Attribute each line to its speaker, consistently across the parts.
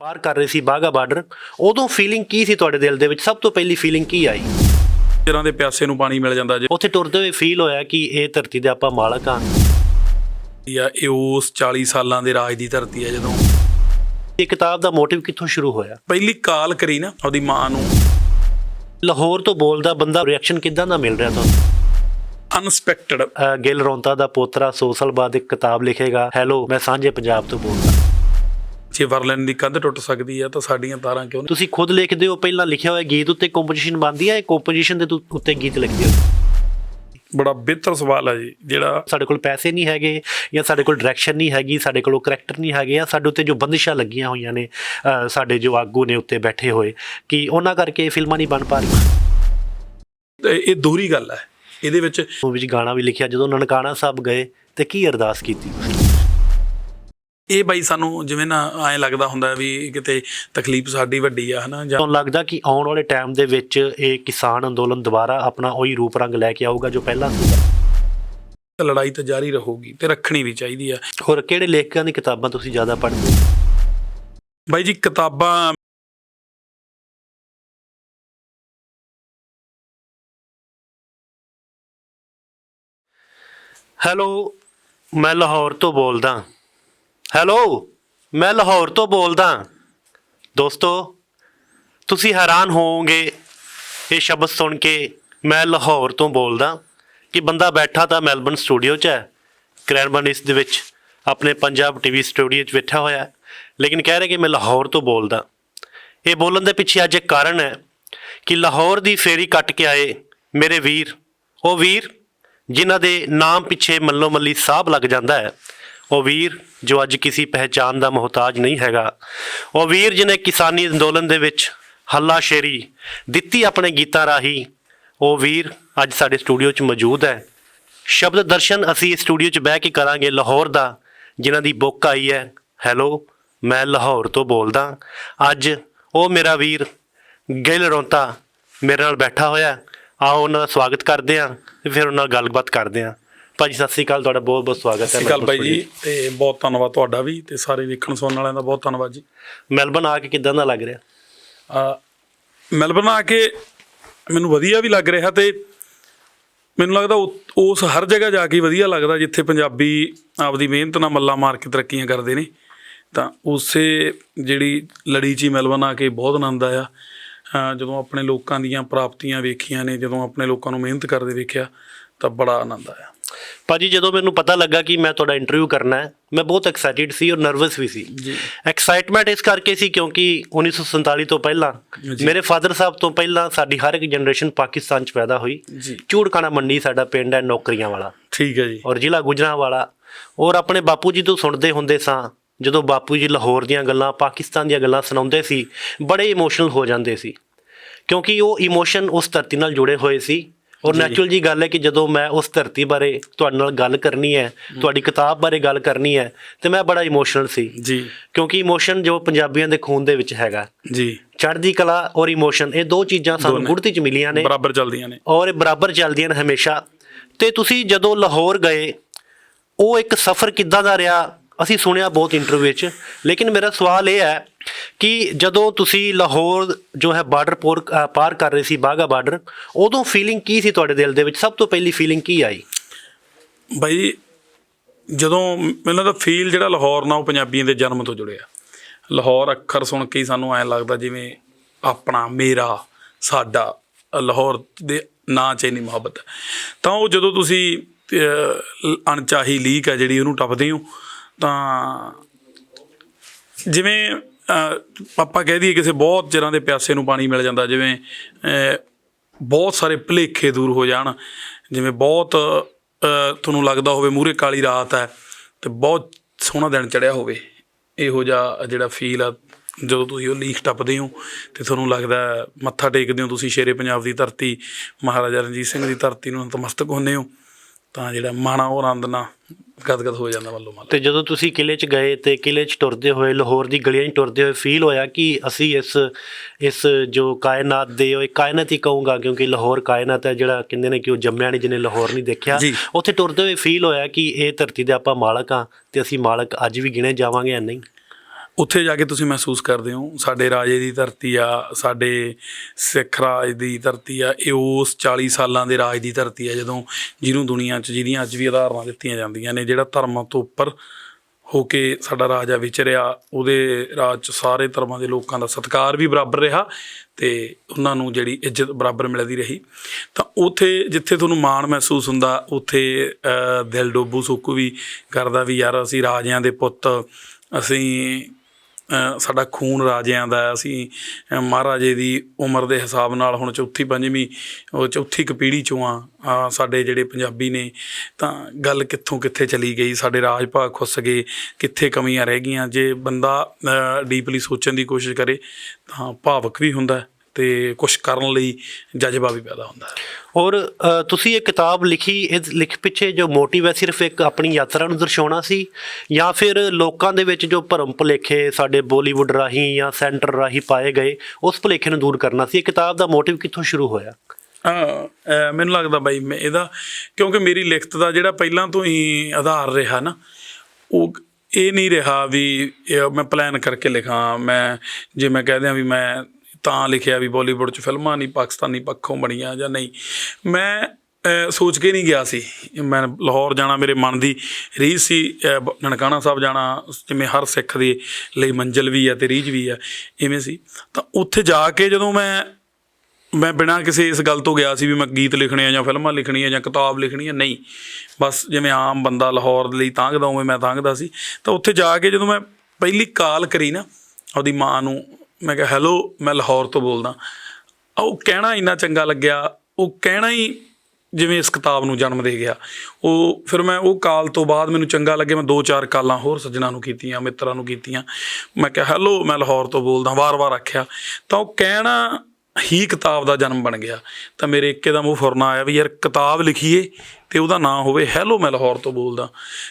Speaker 1: ਪਾਰ ਕਰ ਰਹੇ ਸੀ ਬਾਗਾ ਬਾਰਡਰ ਉਦੋਂ ਫੀਲਿੰਗ ਕੀ ਸੀ ਤੁਹਾਡੇ ਦਿਲ ਦੇ ਵਿੱਚ? ਸਭ ਤੋਂ ਪਹਿਲੀ ਫੀਲਿੰਗ ਕੀ ਆਈ?
Speaker 2: ਸਿਰਾਂ ਦੇ ਪਿਆਸੇ ਨੂੰ ਪਾਣੀ ਮਿਲ ਜਾਂਦਾ ਜੇ।
Speaker 1: ਉੱਥੇ ਟੁਰਦੇ ਹੋਏ ਫੀਲ ਹੋਇਆ ਕਿ ਇਹ ਧਰਤੀ ਦੇ ਆਪਾਂ ਮਾਲਕ ਹਾਂ।
Speaker 2: ਜਾਂ ਇਹ ਉਸ 40 ਸਾਲਾਂ ਦੇ ਰਾਜ ਦੀ ਧਰਤੀ ਹੈ ਜਦੋਂ।
Speaker 1: ਇਹ ਕਿਤਾਬ ਦਾ ਮੋਟਿਵ ਕਿੱਥੋਂ ਸ਼ੁਰੂ ਹੋਇਆ?
Speaker 2: ਪਹਿਲੀ ਕਾਲ ਕਰੀ ਨਾ ਉਹਦੀ ਮਾਂ ਨੂੰ।
Speaker 1: ਲਾਹੌਰ ਤੋਂ ਬੋਲਦਾ ਬੰਦਾ ਰਿਐਕਸ਼ਨ ਕਿਦਾਂ ਦਾ ਮਿਲ ਰਿਹਾ ਤੁਹਾਨੂੰ?
Speaker 2: ਅਨਸਪੈਕਟਡ
Speaker 1: ਗਿੱਲ ਰੌਂਤਾ ਦਾ ਪੋਤਰਾ 100 ਸਾਲ ਬਾਅਦ ਇੱਕ ਕਿਤਾਬ ਲਿਖੇਗਾ ਹੈਲੋ ਮੈਂ ਸਾਂਝੇ ਪੰਜਾਬ ਤੋਂ ਬੋਲਦਾ।
Speaker 2: ਜੇ ਵਰਲਨ ਦੀ ਕੰਧ ਟੁੱਟ ਸਕਦੀ ਹੈ ਤਾਂ ਸਾਡੀਆਂ ਤਾਰਾਂ ਕਿਉਂ ਨਹੀਂ?
Speaker 1: ਤੁਸੀਂ ਖੁਦ ਲਿਖਦੇ ਹੋ ਪਹਿਲਾਂ ਲਿਖਿਆ ਹੋਇਆ ਗੀਤ ਉੱਤੇ ਕੰਪੋਜੀਸ਼ਨ ਬਣਦੀ ਹੈ ਇਹ ਕੰਪੋਜੀਸ਼ਨ ਦੇ ਉੱਤੇ ਗੀਤ ਲਿਖਦੇ ਹੋ?
Speaker 2: ਬੜਾ ਬਿਹਤਰ ਸਵਾਲ ਹੈ ਜੀ ਜਿਹੜਾ
Speaker 1: ਸਾਡੇ ਕੋਲ ਪੈਸੇ ਨਹੀਂ ਹੈਗੇ ਜਾਂ ਸਾਡੇ ਕੋਲ ਡਾਇਰੈਕਸ਼ਨ ਨਹੀਂ ਹੈਗੀ ਸਾਡੇ ਕੋਲ ਕਰੈਕਟਰ ਨਹੀਂ ਹੈਗੇ ਜਾਂ ਸਾਡੇ ਉੱਤੇ ਜੋ ਬੰਦਿਸ਼ਾਂ ਲੱਗੀਆਂ ਹੋਈਆਂ ਨੇ ਸਾਡੇ ਜੋ ਆਗੂ ਨੇ ਉੱਤੇ ਬੈਠੇ ਹੋਏ ਕਿ ਉਹਨਾਂ ਕਰਕੇ ਇਹ ਫਿਲਮਾਂ ਨਹੀਂ ਬਣ ਪਾ ਰਹੀਆਂ?
Speaker 2: ਇਹ ਦੋਹਰੀ ਗੱਲ ਹੈ ਇਹਦੇ ਵਿੱਚ
Speaker 1: ਉਹ ਵਿੱਚ ਗਾਣਾ ਵੀ ਲਿਖਿਆ ਜਦੋਂ ਨਨਕਾਣਾ ਸਾਹਿਬ ਗਏ ਤੇ ਕੀ ਅਰਦਾਸ ਕੀਤੀ?
Speaker 2: ਇਹ ਬਾਈ ਸਾਨੂੰ ਜਿਵੇਂ ਨਾ ਐਂ ਲੱਗਦਾ ਹੁੰਦਾ ਵੀ ਕਿਤੇ ਤਕਲੀਫ ਸਾਡੀ ਵੱਡੀ ਆ ਹਨਾ ਜਾਂ
Speaker 1: ਤੁਹਾਨੂੰ ਲੱਗਦਾ ਕਿ ਆਉਣ ਵਾਲੇ ਟਾਈਮ ਦੇ ਵਿੱਚ ਇਹ ਕਿਸਾਨ ਅੰਦੋਲਨ ਦੁਬਾਰਾ ਆਪਣਾ ਉਹੀ ਰੂਪ ਰੰਗ ਲੈ ਕੇ ਆਊਗਾ ਜੋ ਪਹਿਲਾਂ ਸੀ?
Speaker 2: ਲੜਾਈ ਤਾਂ ਜਾਰੀ ਰਹੂਗੀ ਤੇ ਰੱਖਣੀ ਵੀ ਚਾਹੀਦੀ ਆ।
Speaker 1: ਹੋਰ ਕਿਹੜੇ ਲੇਖਕਾਂ ਦੀ ਕਿਤਾਬਾਂ ਤੁਸੀਂ ਜ਼ਿਆਦਾ ਪੜ੍ਹਦੇ ਹੋ?
Speaker 2: ਬਾਈ ਜੀ ਕਿਤਾਬਾਂ
Speaker 1: ਹੈਲੋ ਮੈਂ ਲਾਹੌਰ ਤੋਂ ਬੋਲਦਾ। ਹੈਲੋ ਮੈਂ ਲਾਹੌਰ ਤੋਂ ਬੋਲਦਾ ਦੋਸਤੋ, ਤੁਸੀਂ ਹੈਰਾਨ ਹੋਵੋਗੇ ਇਹ ਸ਼ਬਦ ਸੁਣ ਕੇ ਮੈਂ ਲਾਹੌਰ ਤੋਂ ਬੋਲਦਾ ਕਿ ਬੰਦਾ ਬੈਠਾ ਤਾਂ ਮੈਲਬਨ ਸਟੂਡੀਓ 'ਚ ਹੈ। ਕ੍ਰੈਨਬਨ ਇਸ ਦੇ ਵਿੱਚ ਆਪਣੇ ਪੰਜਾਬ ਟੀਵੀ ਸਟੂਡੀਓ 'ਚ ਬੈਠਾ ਹੋਇਆ ਲੇਕਿਨ ਕਹਿ ਰਿਹਾ ਕਿ ਮੈਂ ਲਾਹੌਰ ਤੋਂ ਬੋਲਦਾ ਇਹ ਬੋਲਣ ਦੇ ਪਿੱਛੇ ਅੱਜ ਇੱਕ ਕਾਰਨ ਹੈ ਕਿ ਲਾਹੌਰ ਦੀ ਫੇਰੀ ਕੱਟ ਕੇ ਆਏ ਮੇਰੇ ਵੀਰ। ਉਹ ਵੀਰ ਜਿਨ੍ਹਾਂ ਦੇ ਨਾਮ ਪਿੱਛੇ ਮੱਲੋ ਮੱਲੀ ਸਾਹਬ ਲੱਗ ਜਾਂਦਾ ਹੈ। ਉਹ ਵੀਰ ਜੋ ਅੱਜ ਕਿਸੇ ਪਹਿਚਾਨ ਦਾ ਮੁਹਤਾਜ ਨਹੀਂ ਹੈਗਾ। ਉਹ ਵੀਰ ਜਿਨੇ ਕਿਸਾਨੀ ਅੰਦੋਲਨ ਦੇ ਵਿੱਚ ਹੱਲਾ ਸ਼ੇਰੀ ਦਿੱਤੀ ਆਪਣੇ ਗੀਤਾਂ ਰਾਹੀਂ, ਉਹ ਵੀਰ ਅੱਜ ਸਾਡੇ ਸਟੂਡੀਓ 'ਚ ਮੌਜੂਦ ਹੈ। ਸ਼ਬਦ ਦਰਸ਼ਨ ਅਸੀਂ ਇਸ ਸਟੂਡੀਓ 'ਚ ਬਹਿ ਕੇ ਕਰਾਂਗੇ ਲਾਹੌਰ ਦਾ, ਜਿਨ੍ਹਾਂ ਦੀ ਬੁੱਕ ਆਈ ਹੈ, ਹੈਲੋ, ਮੈਂ ਲਾਹੌਰ ਤੋਂ ਬੋਲਦਾ। ਅੱਜ ਉਹ ਮੇਰਾ ਵੀਰ ਗਿੱਲ ਰੌਂਤਾ ਮੇਰੇ ਨਾਲ ਬੈਠਾ ਹੋਇਆ। ਹੈ। ਆਓ ਉਹਨਾਂ ਦਾ ਸਵਾਗਤ ਕਰਦੇ ਹਾਂ ਤੇ ਫਿਰ ਉਹਨਾਂ ਨਾਲ ਗੱਲਬਾਤ ਕਰਦੇ ਹਾਂ। ਭਾਜੀ ਸਤਿ ਸ੍ਰੀ ਅਕਾਲ ਤੁਹਾਡਾ ਬਹੁਤ ਬਹੁਤ ਸਵਾਗਤ ਹੈ
Speaker 2: ਸਤਿ ਸ਼੍ਰੀ ਅਕਾਲ ਬਾਈ ਜੀ ਤੇ ਬਹੁਤ ਧੰਨਵਾਦ ਤੁਹਾਡਾ ਵੀ ਤੇ ਸਾਰੇ ਵੇਖਣ ਸੁਣਨ ਵਾਲਿਆਂ ਦਾ ਬਹੁਤ ਧੰਨਵਾਦ ਜੀ।
Speaker 1: ਮੈਲਬਨ ਆ ਕੇ ਕਿਦਾਂ ਦਾ ਲੱਗ ਰਿਹਾ?
Speaker 2: ਅ ਮੈਲਬਨ ਆ ਕੇ ਮੈਨੂੰ ਵਧੀਆ ਵੀ ਲੱਗ ਰਿਹਾ ਤੇ ਮੈਨੂੰ ਲੱਗਦਾ ਉਸ ਹਰ ਜਗ੍ਹਾ ਜਾ ਕੇ ਵਧੀਆ ਲੱਗਦਾ ਜਿੱਥੇ ਪੰਜਾਬੀ ਆਪਦੀ ਮਿਹਨਤ ਨਾਲ ਮੱਲਾ ਮਾਰ ਕੇ ਤਰੱਕੀਆਂ ਕਰਦੇ ਨੇ। ਤਾਂ ਉਸੇ ਜਿਹੜੀ ਲੜੀ 'ਚ ਮੈਲਬਨ ਆ ਕੇ ਬਹੁਤ ਆਨੰਦ ਆਇਆ। ਜਦੋਂ ਆਪਣੇ ਲੋਕਾਂ ਦੀਆਂ ਪ੍ਰਾਪਤੀਆਂ ਵੇਖੀਆਂ ਨੇ ਜਦੋਂ ਆਪਣੇ ਲੋਕਾਂ ਨੂੰ ਮਿਹਨਤ ਕਰਦੇ ਵੇਖਿਆ ਤਾਂ ਬੜਾ ਆਨੰਦ ਆਇਆ।
Speaker 1: ਭਾਜੀ ਜਦੋਂ ਮੈਨੂੰ ਪਤਾ ਲੱਗਾ ਕਿ ਮੈਂ ਤੁਹਾਡਾ ਇੰਟਰਵਿਊ ਕਰਨਾ ਹੈ ਮੈਂ ਬਹੁਤ ਐਕਸਾਈਟਿਡ ਸੀ ਔਰ ਨਰਵਸ ਵੀ ਸੀ।
Speaker 2: ਜੀ।
Speaker 1: ਐਕਸਾਈਟਮੈਂਟ ਇਸ ਕਰਕੇ ਸੀ ਕਿਉਂਕਿ 1947 ਤੋਂ ਪਹਿਲਾਂ। ਮੇਰੇ ਫਾਦਰ ਸਾਹਿਬ ਤੋਂ ਪਹਿਲਾਂ ਸਾਡੀ ਹਰ ਇੱਕ ਜਨਰੇਸ਼ਨ ਪਾਕਿਸਤਾਨ 'ਚ ਪੈਦਾ ਹੋਈ। ਚੂੜਕਾਣਾ ਮੰਡੀ ਸਾਡਾ ਪਿੰਡ ਹੈ ਨੌਕਰੀਆਂ ਵਾਲਾ।
Speaker 2: ਠੀਕ ਹੈ ਜੀ।
Speaker 1: ਔਰ ਜ਼ਿਲ੍ਹਾ ਗੁਜਰਾਂਵਾਲਾ। ਔਰ ਆਪਣੇ ਬਾਪੂ ਜੀ ਤੋਂ ਸੁਣਦੇ ਹੁੰਦੇ ਸਾਂ ਜਦੋਂ ਬਾਪੂ ਜੀ ਲਾਹੌਰ ਦੀਆਂ ਗੱਲਾਂ ਪਾਕਿਸਤਾਨ ਦੀਆਂ ਗੱਲਾਂ ਸੁਣਾਉਂਦੇ ਸੀ ਬੜੇ ਇਮੋਸ਼ਨਲ ਹੋ ਜਾਂਦੇ ਸੀ। ਕਿਉਂਕਿ ਉਹ ਇਮੋਸ਼ਨ ਉਸ ਧਰਤੀ ਨਾਲ ਜੁੜੇ ਹੋਏ ਸੀ। ਔਰ ਨੈਚੁਰਲ ਜੀ ਗੱਲ ਹੈ ਕਿ ਜਦੋਂ ਮੈਂ ਉਸ ਧਰਤੀ ਬਾਰੇ ਤੁਹਾਡੇ ਨਾਲ ਗੱਲ ਕਰਨੀ ਹੈ ਤੁਹਾਡੀ ਕਿਤਾਬ ਬਾਰੇ ਗੱਲ ਕਰਨੀ ਹੈ ਤੇ ਮੈਂ ਬੜਾ ਇਮੋਸ਼ਨਲ ਸੀ।
Speaker 2: ਜੀ। ਕਿਉਂਕਿ
Speaker 1: ਇਮੋਸ਼ਨ ਜੋ ਪੰਜਾਬੀਆਂ ਦੇ ਖੂਨ ਦੇ ਵਿੱਚ ਹੈਗਾ।
Speaker 2: ਜੀ।
Speaker 1: ਚੜ੍ਹਦੀ ਕਲਾ ਔਰ ਇਮੋਸ਼ਨ ਇਹ ਦੋ ਚੀਜ਼ਾਂ ਸਾਨੂੰ। ਗੁੜਤੀ ਚ ਮਿਲੀਆਂ ਨੇ।
Speaker 2: ਬਰਾਬਰ ਚੱਲਦੀਆਂ ਨੇ।
Speaker 1: ਔਰ ਇਹ ਬਰਾਬਰ ਚੱਲਦੀਆਂ ਨੇ ਹਮੇਸ਼ਾ। ਤੇ ਤੁਸੀਂ ਜਦੋਂ ਲਾਹੌਰ ਗਏ ਉਹ ਇੱਕ ਸਫ਼ਰ ਕਿੱਦਾਂ ਦਾ ਰਿਹਾ? ਅਸੀਂ ਸੁਣਿਆ ਬਹੁਤ ਇੰਟਰਵਿਊ ਵਿੱਚ, ਲੇਕਿਨ ਮੇਰਾ ਸਵਾਲ ਇਹ ਹੈ ਕਿ ਜਦੋਂ ਤੁਸੀਂ ਲਾਹੌਰ ਜੋ ਹੈ ਬਾਰਡਰ ਪੋਰ ਪਾਰ ਕਰ ਰਹੇ ਸੀ ਬਾਗਾ ਬਾਰਡਰ ਉਦੋਂ ਫੀਲਿੰਗ ਕੀ ਸੀ ਤੁਹਾਡੇ ਦਿਲ ਦੇ ਵਿੱਚ? ਸਭ ਤੋਂ ਪਹਿਲੀ ਫੀਲਿੰਗ ਕੀ ਆਈ?
Speaker 2: ਬਾਈ, ਜਦੋਂ ਮੈਨੂੰ ਤਾਂ ਫੀਲ ਜਿਹੜਾ ਲਾਹੌਰ ਨਾਲ ਉਹ ਪੰਜਾਬੀਆਂ ਦੇ ਜਨਮ ਤੋਂ ਜੁੜਿਆ। ਲਾਹੌਰ ਅੱਖਰ ਸੁਣ ਕੇ ਹੀ ਸਾਨੂੰ ਐਂ ਲੱਗਦਾ ਜਿਵੇਂ ਆਪਣਾ, ਮੇਰਾ, ਸਾਡਾ, ਲਾਹੌਰ ਦੇ ਨਾਂ 'ਚ ਇੰਨੀ ਮੁਹੱਬਤ। ਤਾਂ ਉਹ ਜਦੋਂ ਤੁਸੀਂ ਅਣਚਾਹੀ ਲੀਕ ਹੈ ਜਿਹੜੀ ਉਹਨੂੰ ਟੱਪਦੇ ਹੋ ਤਾਂ ਜਿਵੇਂ ਅ, ਆਪਾਂ ਕਹਿ ਦਈਏ ਕਿਸੇ ਬਹੁਤ ਚਿਰਾਂ ਦੇ ਪਿਆਸੇ ਨੂੰ ਪਾਣੀ ਮਿਲ ਜਾਂਦਾ ਜਿਵੇਂ ਬਹੁਤ ਸਾਰੇ ਭੁਲੇਖੇ ਦੂਰ ਹੋ ਜਾਣ ਜਿਵੇਂ ਬਹੁਤ ਤੁਹਾਨੂੰ ਲੱਗਦਾ ਹੋਵੇ ਮੂਰੇ ਕਾਲੀ ਰਾਤ ਹੈ ਤੇ ਬਹੁਤ ਸੋਹਣਾ ਦਿਨ ਚੜਿਆ ਹੋਵੇ। ਇਹੋ ਜਿਹਾ ਜਿਹੜਾ ਫੀਲ ਆ ਜਦੋਂ ਤੁਸੀਂ ਉਹ ਲੀਖ ਟੱਪਦੇ ਹੋ ਤੇ ਤੁਹਾਨੂੰ ਲੱਗਦਾ ਮੱਥਾ ਟੇਕਦੇ ਹੋ ਤੁਸੀਂ ਸ਼ੇਰੇ ਪੰਜਾਬ ਦੀ ਧਰਤੀ ਮਹਾਰਾਜਾ ਰਣਜੀਤ ਸਿੰਘ ਦੀ ਧਰਤੀ ਨੂੰ ਨਤਮਸਤਕ ਹੁੰਦੇ ਹੋ ਤਾਂ ਜਿਹੜਾ ਮਾਣਾ ਉਹ ਆਨੰਦ ਨਾਲ ਗਦਗਦ ਹੋ ਜਾਂਦਾ ਵੱਲੋਂ ਮੱਲ।
Speaker 1: ਤੇ ਜਦੋਂ ਤੁਸੀਂ ਕਿਲੇ 'ਚ ਗਏ ਤੇ ਕਿਲੇ 'ਚ ਟੁਰਦੇ ਹੋਏ ਲਾਹੌਰ ਦੀ ਗਲੀਆਂ 'ਚ ਟੁਰਦੇ ਹੋਏ ਫੀਲ ਹੋਇਆ ਕਿ ਅਸੀਂ ਇਸ ਇਸ ਜੋ ਕਾਇਨਾਤ ਦੇ ਉਹ ਕਾਇਨਾਤ ਹੀ ਕਹੂੰਗਾ ਕਿਉਂਕਿ ਲਾਹੌਰ ਕਾਇਨਾਤ ਹੈ ਜਿਹੜਾ ਕਹਿੰਦੇ ਨੇ ਕਿ ਉਹ ਜੰਮਿਆ ਨਹੀਂ ਜਿਹਨੇ ਲਾਹੌਰ ਨਹੀਂ ਦੇਖਿਆ। ਉੱਥੇ ਟੁਰਦੇ ਹੋਏ ਫੀਲ ਹੋਇਆ ਕਿ ਇਹ ਧਰਤੀ ਦੇ ਆਪਾਂ ਮਾਲਕ ਆ ਤੇ ਅਸੀਂ ਮਾਲਕ ਅੱਜ ਵੀ ਗਿਣੇ ਜਾਵਾਂਗੇ ਜਾਂ ਨਹੀਂ?
Speaker 2: ਉੱਥੇ ਜਾ ਕੇ ਤੁਸੀਂ ਮਹਿਸੂਸ ਕਰਦੇ ਹੋ, ਸਾਡੇ ਰਾਜੇ ਦੀ ਧਰਤੀ ਆ, ਸਾਡੇ ਸਿੱਖ ਰਾਜ ਦੀ ਧਰਤੀ ਆ, ਇਹ ਉਸ 40 ਸਾਲਾਂ ਦੇ ਰਾਜ ਦੀ ਧਰਤੀ ਆ ਜਦੋਂ ਜਿਹਨੂੰ ਦੁਨੀਆ 'ਚ, ਜਿਹਦੀਆਂ ਅੱਜ ਵੀ ਉਦਾਹਰਨਾਂ ਦਿੱਤੀਆਂ ਜਾਂਦੀਆਂ ਨੇ, ਜਿਹੜਾ ਧਰਮਾਂ ਤੋਂ ਉੱਪਰ ਹੋ ਕੇ ਸਾਡਾ ਰਾਜਾ ਵਿਚਰਿਆ ਉਹਦੇ ਰਾਜ 'ਚ ਸਾਰੇ ਧਰਮਾਂ ਦੇ ਲੋਕਾਂ ਦਾ ਸਤਿਕਾਰ ਵੀ ਬਰਾਬਰ ਰਿਹਾ ਤੇ ਉਹਨਾਂ ਨੂੰ ਜਿਹੜੀ ਇੱਜ਼ਤ ਬਰਾਬਰ ਮਿਲਦੀ ਰਹੀ। ਤਾਂ ਉਥੇ ਜਿੱਥੇ ਤੁਹਾਨੂੰ ਮਾਣ ਮਹਿਸੂਸ ਹੁੰਦਾ, ਉਥੇ ਦਿਲ ਡੋਬੂ ਸੁੱਕੂ ਵੀ ਕਰਦਾ ਵੀ ਯਾਰ ਅਸੀਂ ਰਾਜਿਆਂ ਦੇ ਪੁੱਤ, ਅਸੀਂ ਸਾਡਾ ਖੂਨ ਰਾਜਿਆਂ ਦਾ ਅਸੀਂ ਮਹਾਰਾਜੇ ਦੀ ਉਮਰ ਦੇ ਹਿਸਾਬ ਨਾਲ ਹੁਣ ਚੌਥੀ, ਪੰਜਵੀਂ, ਉਹ ਚੌਥੀ ਕੁ ਪੀੜ੍ਹੀ ਚੋਂ ਆ ਸਾਡੇ ਜਿਹੜੇ ਪੰਜਾਬੀ ਨੇ, ਤਾਂ ਗੱਲ ਕਿੱਥੋਂ ਕਿੱਥੇ ਚਲੀ ਗਈ? ਸਾਡੇ ਰਾਜ ਭਾਗ ਖੁੱਸ ਗਏ, ਕਿੱਥੇ ਕਮੀਆਂ ਰਹਿ ਗਈਆਂ? ਜੇ ਬੰਦਾ ਡੀਪਲੀ ਸੋਚਣ ਦੀ ਕੋਸ਼ਿਸ਼ ਕਰੇ, ਤਾਂ ਭਾਵਕ ਵੀ ਹੁੰਦਾ ਤੇ ਕੁਝ ਕਰਨ ਲਈ ਜਜ਼ਬਾ ਵੀ ਪੈਦਾ ਹੁੰਦਾ ਹੈ।
Speaker 1: ਔਰ ਤੁਸੀਂ ਇਹ ਕਿਤਾਬ ਲਿਖੀ ਇਸ ਲਿਖ ਪਿੱਛੇ ਜੋ ਮੋਟਿਵ ਹੈ ਸਿਰਫ ਇੱਕ ਆਪਣੀ ਯਾਤਰਾ ਨੂੰ ਦਰਸਾਉਣਾ ਸੀ ਜਾਂ ਫਿਰ ਲੋਕਾਂ ਦੇ ਵਿੱਚ ਜੋ ਭਰਮ ਭੁਲੇਖੇ ਸਾਡੇ ਬਾਲੀਵੁੱਡ ਰਾਹੀਂ ਜਾਂ ਸੈਂਟਰ ਰਾਹੀਂ ਪਾਏ ਗਏ ਉਸ ਭੁਲੇਖੇ ਨੂੰ ਦੂਰ ਕਰਨਾ ਸੀ? ਇਹ ਕਿਤਾਬ ਦਾ ਮੋਟਿਵ ਕਿੱਥੋਂ ਸ਼ੁਰੂ ਹੋਇਆ?
Speaker 2: ਮੈਨੂੰ ਲੱਗਦਾ ਬਾਈ ਮੈਂ ਇਹਦਾ ਕਿਉਂਕਿ ਮੇਰੀ ਲਿਖਤ ਦਾ ਜਿਹੜਾ ਪਹਿਲਾਂ ਤੋਂ ਹੀ ਆਧਾਰ ਰਿਹਾ ਨਾ ਉਹ ਇਹ ਨਹੀਂ ਰਿਹਾ ਵੀ ਇਹ ਮੈਂ ਪਲਾਨ ਕਰਕੇ ਲਿਖਾਂ ਮੈਂ ਜੇ ਮੈਂ ਕਹਿ ਦਿਆਂ ਵੀ ਮੈਂ ਤਾਂ ਲਿਖਿਆ ਵੀ ਬਾਲੀਵੁੱਡ 'ਚ ਫਿਲਮਾਂ ਨਹੀਂ ਪਾਕਿਸਤਾਨੀ ਪੱਖੋਂ ਬਣੀਆਂ ਜਾਂ ਨਹੀਂ। ਮੈਂ ਸੋਚ ਕੇ ਨਹੀਂ ਗਿਆ ਸੀ। ਮੈਂ ਲਾਹੌਰ ਜਾਣਾ, ਮੇਰੇ ਮਨ ਦੀ ਰੀਝ ਸੀ ਨਨਕਾਣਾ ਸਾਹਿਬ ਜਾਣਾ, ਜਿਵੇਂ ਹਰ ਸਿੱਖ ਦੇ ਲਈ ਮੰਜ਼ਿਲ ਵੀ ਹੈ ਤੇ ਰੀਝ ਵੀ ਹੈ ਇਵੇਂ ਸੀ। ਤਾਂ ਉੱਥੇ ਜਾ ਕੇ ਜਦੋਂ ਮੈਂ ਮੈਂ ਬਿਨਾਂ ਕਿਸੇ ਇਸ ਗੱਲ ਤੋਂ ਗਿਆ ਸੀ ਵੀ ਮੈਂ ਗੀਤ ਲਿਖਣੇ ਆ ਜਾਂ ਫਿਲਮਾਂ ਲਿਖਣੀਆਂ ਜਾਂ ਕਿਤਾਬ ਲਿਖਣੀ ਆ ਨਹੀਂ। ਬਸ ਜਿਵੇਂ ਆਮ ਬੰਦਾ ਲਾਹੌਰ ਲਈ ਤਾਂਘਦਾ ਉਵੇਂ ਮੈਂ ਤਾਂਘਦਾ ਸੀ। ਤਾਂ ਉੱਥੇ ਜਾ ਕੇ ਜਦੋਂ ਮੈਂ ਪਹਿਲੀ ਕਾਲ ਕਰੀ ਨਾ, ਉਹਦੀ ਮਾਂ ਨੂੰ ਮੈਂ ਕਿਹਾ, ਹੈਲੋ, ਮੈਂ ਲਾਹੌਰ ਤੋਂ ਬੋਲਦਾ। ਉਹ ਕਹਿਣਾ ਇੰਨਾ ਚੰਗਾ ਲੱਗਿਆ, ਉਹ ਕਹਿਣਾ ਹੀ ਜਿਵੇਂ ਇਸ ਕਿਤਾਬ ਨੂੰ ਜਨਮ ਦੇ ਗਿਆ। ਉਹ ਫਿਰ ਮੈਂ ਉਹ ਕਾਲ ਤੋਂ ਬਾਅਦ ਮੈਨੂੰ ਚੰਗਾ ਲੱਗੇ ਮੈਂ ਦੋ ਚਾਰ ਕਾਲਾਂ ਹੋਰ ਸੱਜਣਾ ਨੂੰ ਕੀਤੀਆਂ, ਮਿੱਤਰਾਂ ਨੂੰ ਕੀਤੀਆਂ। ਮੈਂ ਕਿਹਾ, ਹੈਲੋ, ਮੈਂ ਲਾਹੌਰ ਤੋਂ ਬੋਲਦਾ। ਵਾਰ-ਵਾਰ ਆਖਿਆ। ਤਾਂ ਉਹ ਕਹਿਣਾ ਹੀ ਕਿਤਾਬ ਦਾ ਜਨਮ ਬਣ ਗਿਆ। ਤਾਂ ਮੇਰੇ ਇੱਕੇ ਦਾ ਮੂੰਹ ਫੁਰਨਾ ਆਇਆ ਵੀ ਯਾਰ ਕਿਤਾਬ ਲਿਖੀਏ ਤੇ ਉਹਦਾ ਨਾਂ ਹੋਵੇ ਹੈਲੋ ਮੈਂ ਲਾਹੌਰ ਤੋਂ ਬੋਲਦਾ।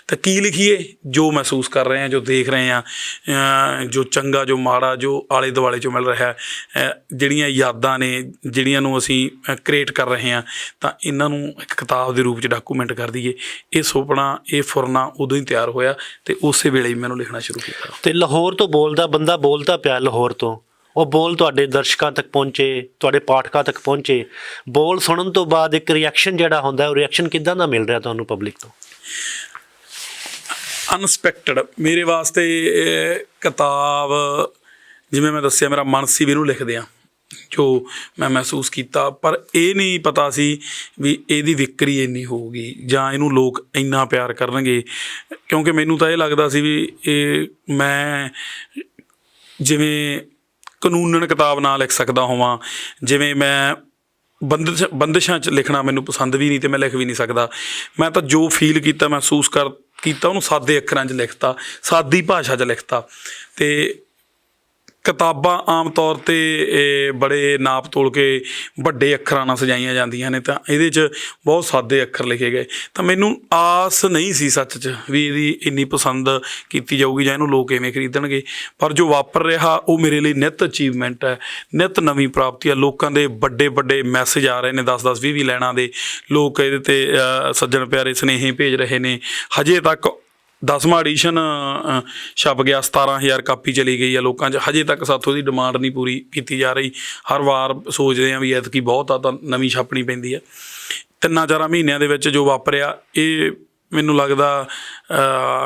Speaker 2: ਤਾਂ ਕੀ ਲਿਖੀਏ? ਜੋ ਮਹਿਸੂਸ ਕਰ ਰਹੇ ਹਾਂ, ਜੋ ਦੇਖ ਰਹੇ ਹਾਂ ਜੋ ਚੰਗਾ, ਜੋ ਮਾੜਾ, ਜੋ ਆਲੇ ਦੁਆਲੇ ਚੋਂ ਮਿਲ ਰਿਹਾ ਹੈ ਜਿਹੜੀਆਂ ਯਾਦਾਂ ਨੇ, ਜਿਹੜੀਆਂ ਨੂੰ ਅਸੀਂ ਕ੍ਰੀਏਟ ਕਰ ਰਹੇ ਹਾਂ, ਤਾਂ ਇਹਨਾਂ ਨੂੰ ਇੱਕ ਕਿਤਾਬ ਦੇ ਰੂਪ ਚ ਡਾਕੂਮੈਂਟ ਕਰ ਦਈਏ। ਇਹ ਸੁਪਨਾ, ਇਹ ਫੁਰਨਾ ਉਦੋਂ ਹੀ ਤਿਆਰ ਹੋਇਆ ਤੇ ਉਸੇ ਵੇਲੇ ਹੀ ਮੈਨੂੰ ਲਿਖਣਾ ਸ਼ੁਰੂ ਕੀਤਾ।
Speaker 1: ਤੇ ਲਾਹੌਰ ਤੋਂ ਬੋਲਦਾ ਬੰਦਾ ਬੋਲਦਾ ਪਿਆ ਲਾਹੌਰ ਤੋਂ। ਉਹ ਬੋਲ ਤੁਹਾਡੇ ਦਰਸ਼ਕਾਂ ਤੱਕ ਪਹੁੰਚੇ, ਤੁਹਾਡੇ ਪਾਠਕਾਂ ਤੱਕ ਪਹੁੰਚੇ। ਬੋਲ ਸੁਣਨ ਤੋਂ ਬਾਅਦ ਇੱਕ ਰਿਐਕਸ਼ਨ ਜਿਹੜਾ ਹੁੰਦਾ ਉਹ ਰਿਐਕਸ਼ਨ ਕਿੱਦਾਂ ਦਾ ਮਿਲ ਰਿਹਾ ਤੁਹਾਨੂੰ ਪਬਲਿਕ ਤੋਂ?
Speaker 2: ਅਨਸਪੈਕਟਡ ਮੇਰੇ ਵਾਸਤੇ ਕਿਤਾਬ, ਜਿਵੇਂ ਮੈਂ ਦੱਸਿਆ, ਮੇਰਾ ਮਨ ਸੀ ਵੀ ਇਹਨੂੰ ਲਿਖਦੇ ਆ ਜੋ ਮੈਂ ਮਹਿਸੂਸ ਕੀਤਾ। ਪਰ ਇਹ ਨਹੀਂ ਪਤਾ ਸੀ ਵੀ ਇਹਦੀ ਵਿਕਰੀ ਇੰਨੀ ਹੋਊਗੀ, ਜਾਂ ਇਹਨੂੰ ਲੋਕ ਇੰਨਾ ਪਿਆਰ ਕਰਨਗੇ। ਕਿਉਂਕਿ ਮੈਨੂੰ ਤਾਂ ਇਹ ਲੱਗਦਾ ਸੀ ਵੀ ਇਹ ਮੈਂ ਜਿਵੇਂ ਕਾਨੂੰਨਨ ਕਿਤਾਬ ਨਾ ਲਿਖ ਸਕਦਾ ਹੋਵਾਂ। ਜਿਵੇਂ ਮੈਂ ਬੰਦਿਸ਼, ਬੰਦਿਸ਼ਾਂ 'ਚ ਲਿਖਣਾ ਮੈਨੂੰ ਪਸੰਦ ਵੀ ਨਹੀਂ ਤੇ ਮੈਂ ਲਿਖ ਵੀ ਨਹੀਂ ਸਕਦਾ। ਮੈਂ ਤਾਂ ਜੋ ਫੀਲ ਕੀਤਾ, ਮਹਿਸੂਸ ਕਰ, ਕੀਤਾ, ਉਹਨੂੰ ਸਾਦੇ ਅੱਖਰਾਂ 'ਚ ਲਿਖਤਾ, ਸਾਦੀ ਭਾਸ਼ਾ 'ਚ ਲਿਖਤਾ। ਤੇ ਕਿਤਾਬਾਂ ਆਮ ਤੌਰ ਤੇ, ਇਹ ਬੜੇ ਨਾਪ ਤੋਲ ਕੇ ਵੱਡੇ ਅੱਖਰਾਂ ਨਾਲ ਸਜਾਈਆਂ ਜਾਂਦੀਆਂ ਨੇ, ਤਾਂ ਇਹਦੇ 'ਚ ਬਹੁਤ ਸਾਦੇ ਅੱਖਰ ਲਿਖੇ ਗਏ। ਤਾਂ ਮੈਨੂੰ ਆਸ ਨਹੀਂ ਸੀ ਸੱਚ 'ਚ ਵੀ ਇਹਦੀ ਇੰਨੀ ਪਸੰਦ ਕੀਤੀ ਜਾਊਗੀ ਜਾਂ ਇਹਨੂੰ ਲੋਕ ਐਵੇਂ ਖਰੀਦਣਗੇ, ਪਰ ਜੋ ਵਾਪਰ ਰਿਹਾ ਉਹ ਮੇਰੇ ਲਈ ਨਿਤ ਅਚੀਵਮੈਂਟ ਹੈ, ਨਿਤ ਨਵੀਂ ਪ੍ਰਾਪਤੀ ਹੈ ਲੋਕਾਂ ਦੇ ਵੱਡੇ ਵੱਡੇ ਮੈਸੇਜ ਆ ਰਹੇ ਨੇ 10 10 20 20 ਲੈਣਾ ਦੇ। ਲੋਕ ਇਹਦੇ ਤੇ ਸੱਜਣ ਪਿਆਰੇ ਸੁਨੇਹੇ ਭੇਜ ਰਹੇ ਨੇ। ਹਜੇ ਤੱਕ ਦਸਵਾਂ ਐਡੀਸ਼ਨ ਅ, ਛਪ ਗਿਆ 17000 ਕਾਪੀ ਚਲੀ ਗਈ ਆ ਲੋਕਾਂ 'ਚ। ਹਜੇ ਤੱਕ ਸਾਥੋਂ ਦੀ ਡਿਮਾਂਡ ਨਹੀਂ ਪੂਰੀ ਕੀਤੀ ਜਾ ਰਹੀ। ਹਰ ਵਾਰ ਸੋਚਦੇ ਆ ਵੀ ਐਤਕੀ ਬਹੁਤ ਆ ਤਾਂ ਨਵੀਂ ਛਾਪਣੀ ਪੈਂਦੀ ਆ ਤਿੰਨਾਂ ਚਾਰਾਂ ਮਹੀਨਿਆਂ ਦੇ ਵਿੱਚ ਜੋ ਵਾਪਰਿਆ ਇਹ ਮੈਨੂੰ ਲੱਗਦਾ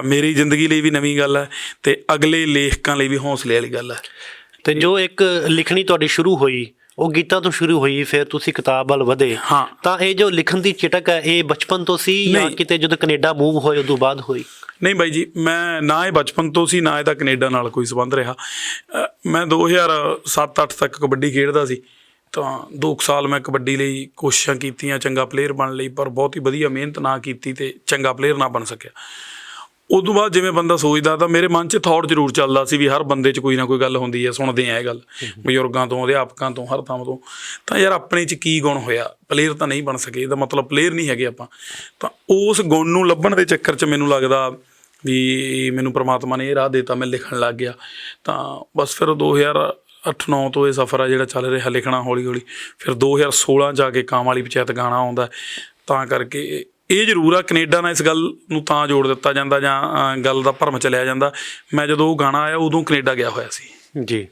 Speaker 2: ਮੇਰੀ ਜ਼ਿੰਦਗੀ ਲਈ ਵੀ ਨਵੀਂ ਗੱਲ ਹੈ ਤੇ ਅਗਲੇ ਲੇਖਕਾਂ ਲਈ ਵੀ ਹੌਸਲੇ ਵਾਲੀ ਗੱਲ ਹੈ।
Speaker 1: ਤੇ ਜੋ ਇੱਕ ਲਿਖਣੀ ਤੁਹਾਡੀ ਸ਼ੁਰੂ ਹੋਈ ਉਹ ਗੀਤਾਂ ਤੋਂ ਸ਼ੁਰੂ ਹੋਈ ਫਿਰ ਤੁਸੀਂ ਕਿਤਾਬ ਵੱਲ ਵਧੇ।
Speaker 2: ਹਾਂ।
Speaker 1: ਤਾਂ ਇਹ ਜੋ ਲਿਖਣ ਦੀ ਚਟਕ ਹੈ ਇਹ ਬਚਪਨ ਤੋਂ ਸੀ ਜਾਂ। ਕਿਤੇ ਜਦੋਂ ਕੈਨੇਡਾ ਮੂਵ ਹੋਏ ਉਦੋਂ ਬਾਅਦ ਹੋਈ?
Speaker 2: ਨਹੀਂ ਬਾਈ ਜੀ ਮੈਂ ਨਾ ਇਹ ਬਚਪਨ ਤੋਂ ਸੀ ਨਾ ਇਹਦਾ ਕੈਨੇਡਾ ਨਾਲ ਕੋਈ ਸੰਬੰਧ ਰਿਹਾ। ਮੈਂ 2007-8 ਤੱਕ ਕਬੱਡੀ ਖੇਡਦਾ ਸੀ। ਤਾਂ 2 ਸਾਲ ਮੈਂ ਕਬੱਡੀ ਲਈ ਕੋਸ਼ਿਸ਼ਾਂ ਕੀਤੀਆਂ ਚੰਗਾ ਪਲੇਅਰ ਬਣਨ ਲਈ ਪਰ ਬਹੁਤ ਹੀ ਵਧੀਆ ਮਿਹਨਤ ਨਾ ਕੀਤੀ ਤੇ ਚੰਗਾ ਪਲੇਅਰ ਨਾ ਬਣ ਸਕਿਆ। ਉਦੋਂ ਬਾਅਦ ਜਿਵੇਂ ਬੰਦਾ ਸੋਚਦਾ ਤਾਂ ਮੇਰੇ ਮਨ 'ਚ ਥੌਟ ਜ਼ਰੂਰ ਚੱਲਦਾ ਸੀ ਵੀ ਹਰ ਬੰਦੇ 'ਚ ਕੋਈ ਨਾ ਕੋਈ ਗੱਲ ਹੁੰਦੀ ਹੈ ਸੁਣਦੇ ਆ ਇਹ ਗੱਲ। ਬਜ਼ੁਰਗਾਂ ਤੋਂ ਅਧਿਆਪਕਾਂ ਤੋਂ ਹਰ ਥਾਂ ਤੋਂ। ਤਾਂ ਯਾਰ ਆਪਣੇ 'ਚ ਕੀ ਗੁਣ ਹੋਇਆ? ਪਲੇਅਰ ਤਾਂ ਨਹੀਂ ਬਣ ਸਕੇ ਇਹਦਾ ਮਤਲਬ ਪਲੇਅਰ ਨਹੀਂ ਹੈਗੇ ਆਪਾਂ। ਤਾਂ ਉਸ ਗੁਣ ਨੂੰ ਲੱਭਣ ਦੇ ਚੱਕਰ 'ਚ ਮੈਨੂੰ ਲੱਗਦਾ ਵੀ ਮੈਨੂੰ ਪ੍ਰਮਾਤਮਾ ਨੇ ਇਹ ਰਾਹ ਦਿੱਤਾ, ਮੈਂ ਲਿਖਣ ਲੱਗ ਗਿਆ। ਤਾਂ ਬਸ ਫਿਰ 2008-9 ਤੋਂ ਇਹ ਸਫ਼ਰ ਆ ਜਿਹੜਾ ਚੱਲ ਰਿਹਾ ਲਿਖਣਾ ਹੌਲੀ ਹੌਲੀ ਫਿਰ 2016 ਜਾ ਕੇ ਕਾਮ ਵਾਲੀ ਪੰਚਾਇਤ ਗਾਣਾ ਆਉਂਦਾ ਤਾਂ ਕਰਕੇ ਇਹ ਜ਼ਰੂਰ ਆ, ਕੈਨੇਡਾ ਨਾਲ ਇਸ ਗੱਲ ਨੂੰ ਤਾਂ ਜੋੜ ਦਿੱਤਾ ਜਾਂਦਾ ਜਾਂ ਗੱਲ ਦਾ ਭਰਮ ਚਲਿਆ ਜਾਂਦਾ। ਮੈਂ ਜਦੋਂ ਉਹ ਗਾਣਾ ਆਇਆ, ਉਦੋਂ ਕੈਨੇਡਾ ਗਿਆ ਹੋਇਆ ਸੀ।
Speaker 1: ਜੀ।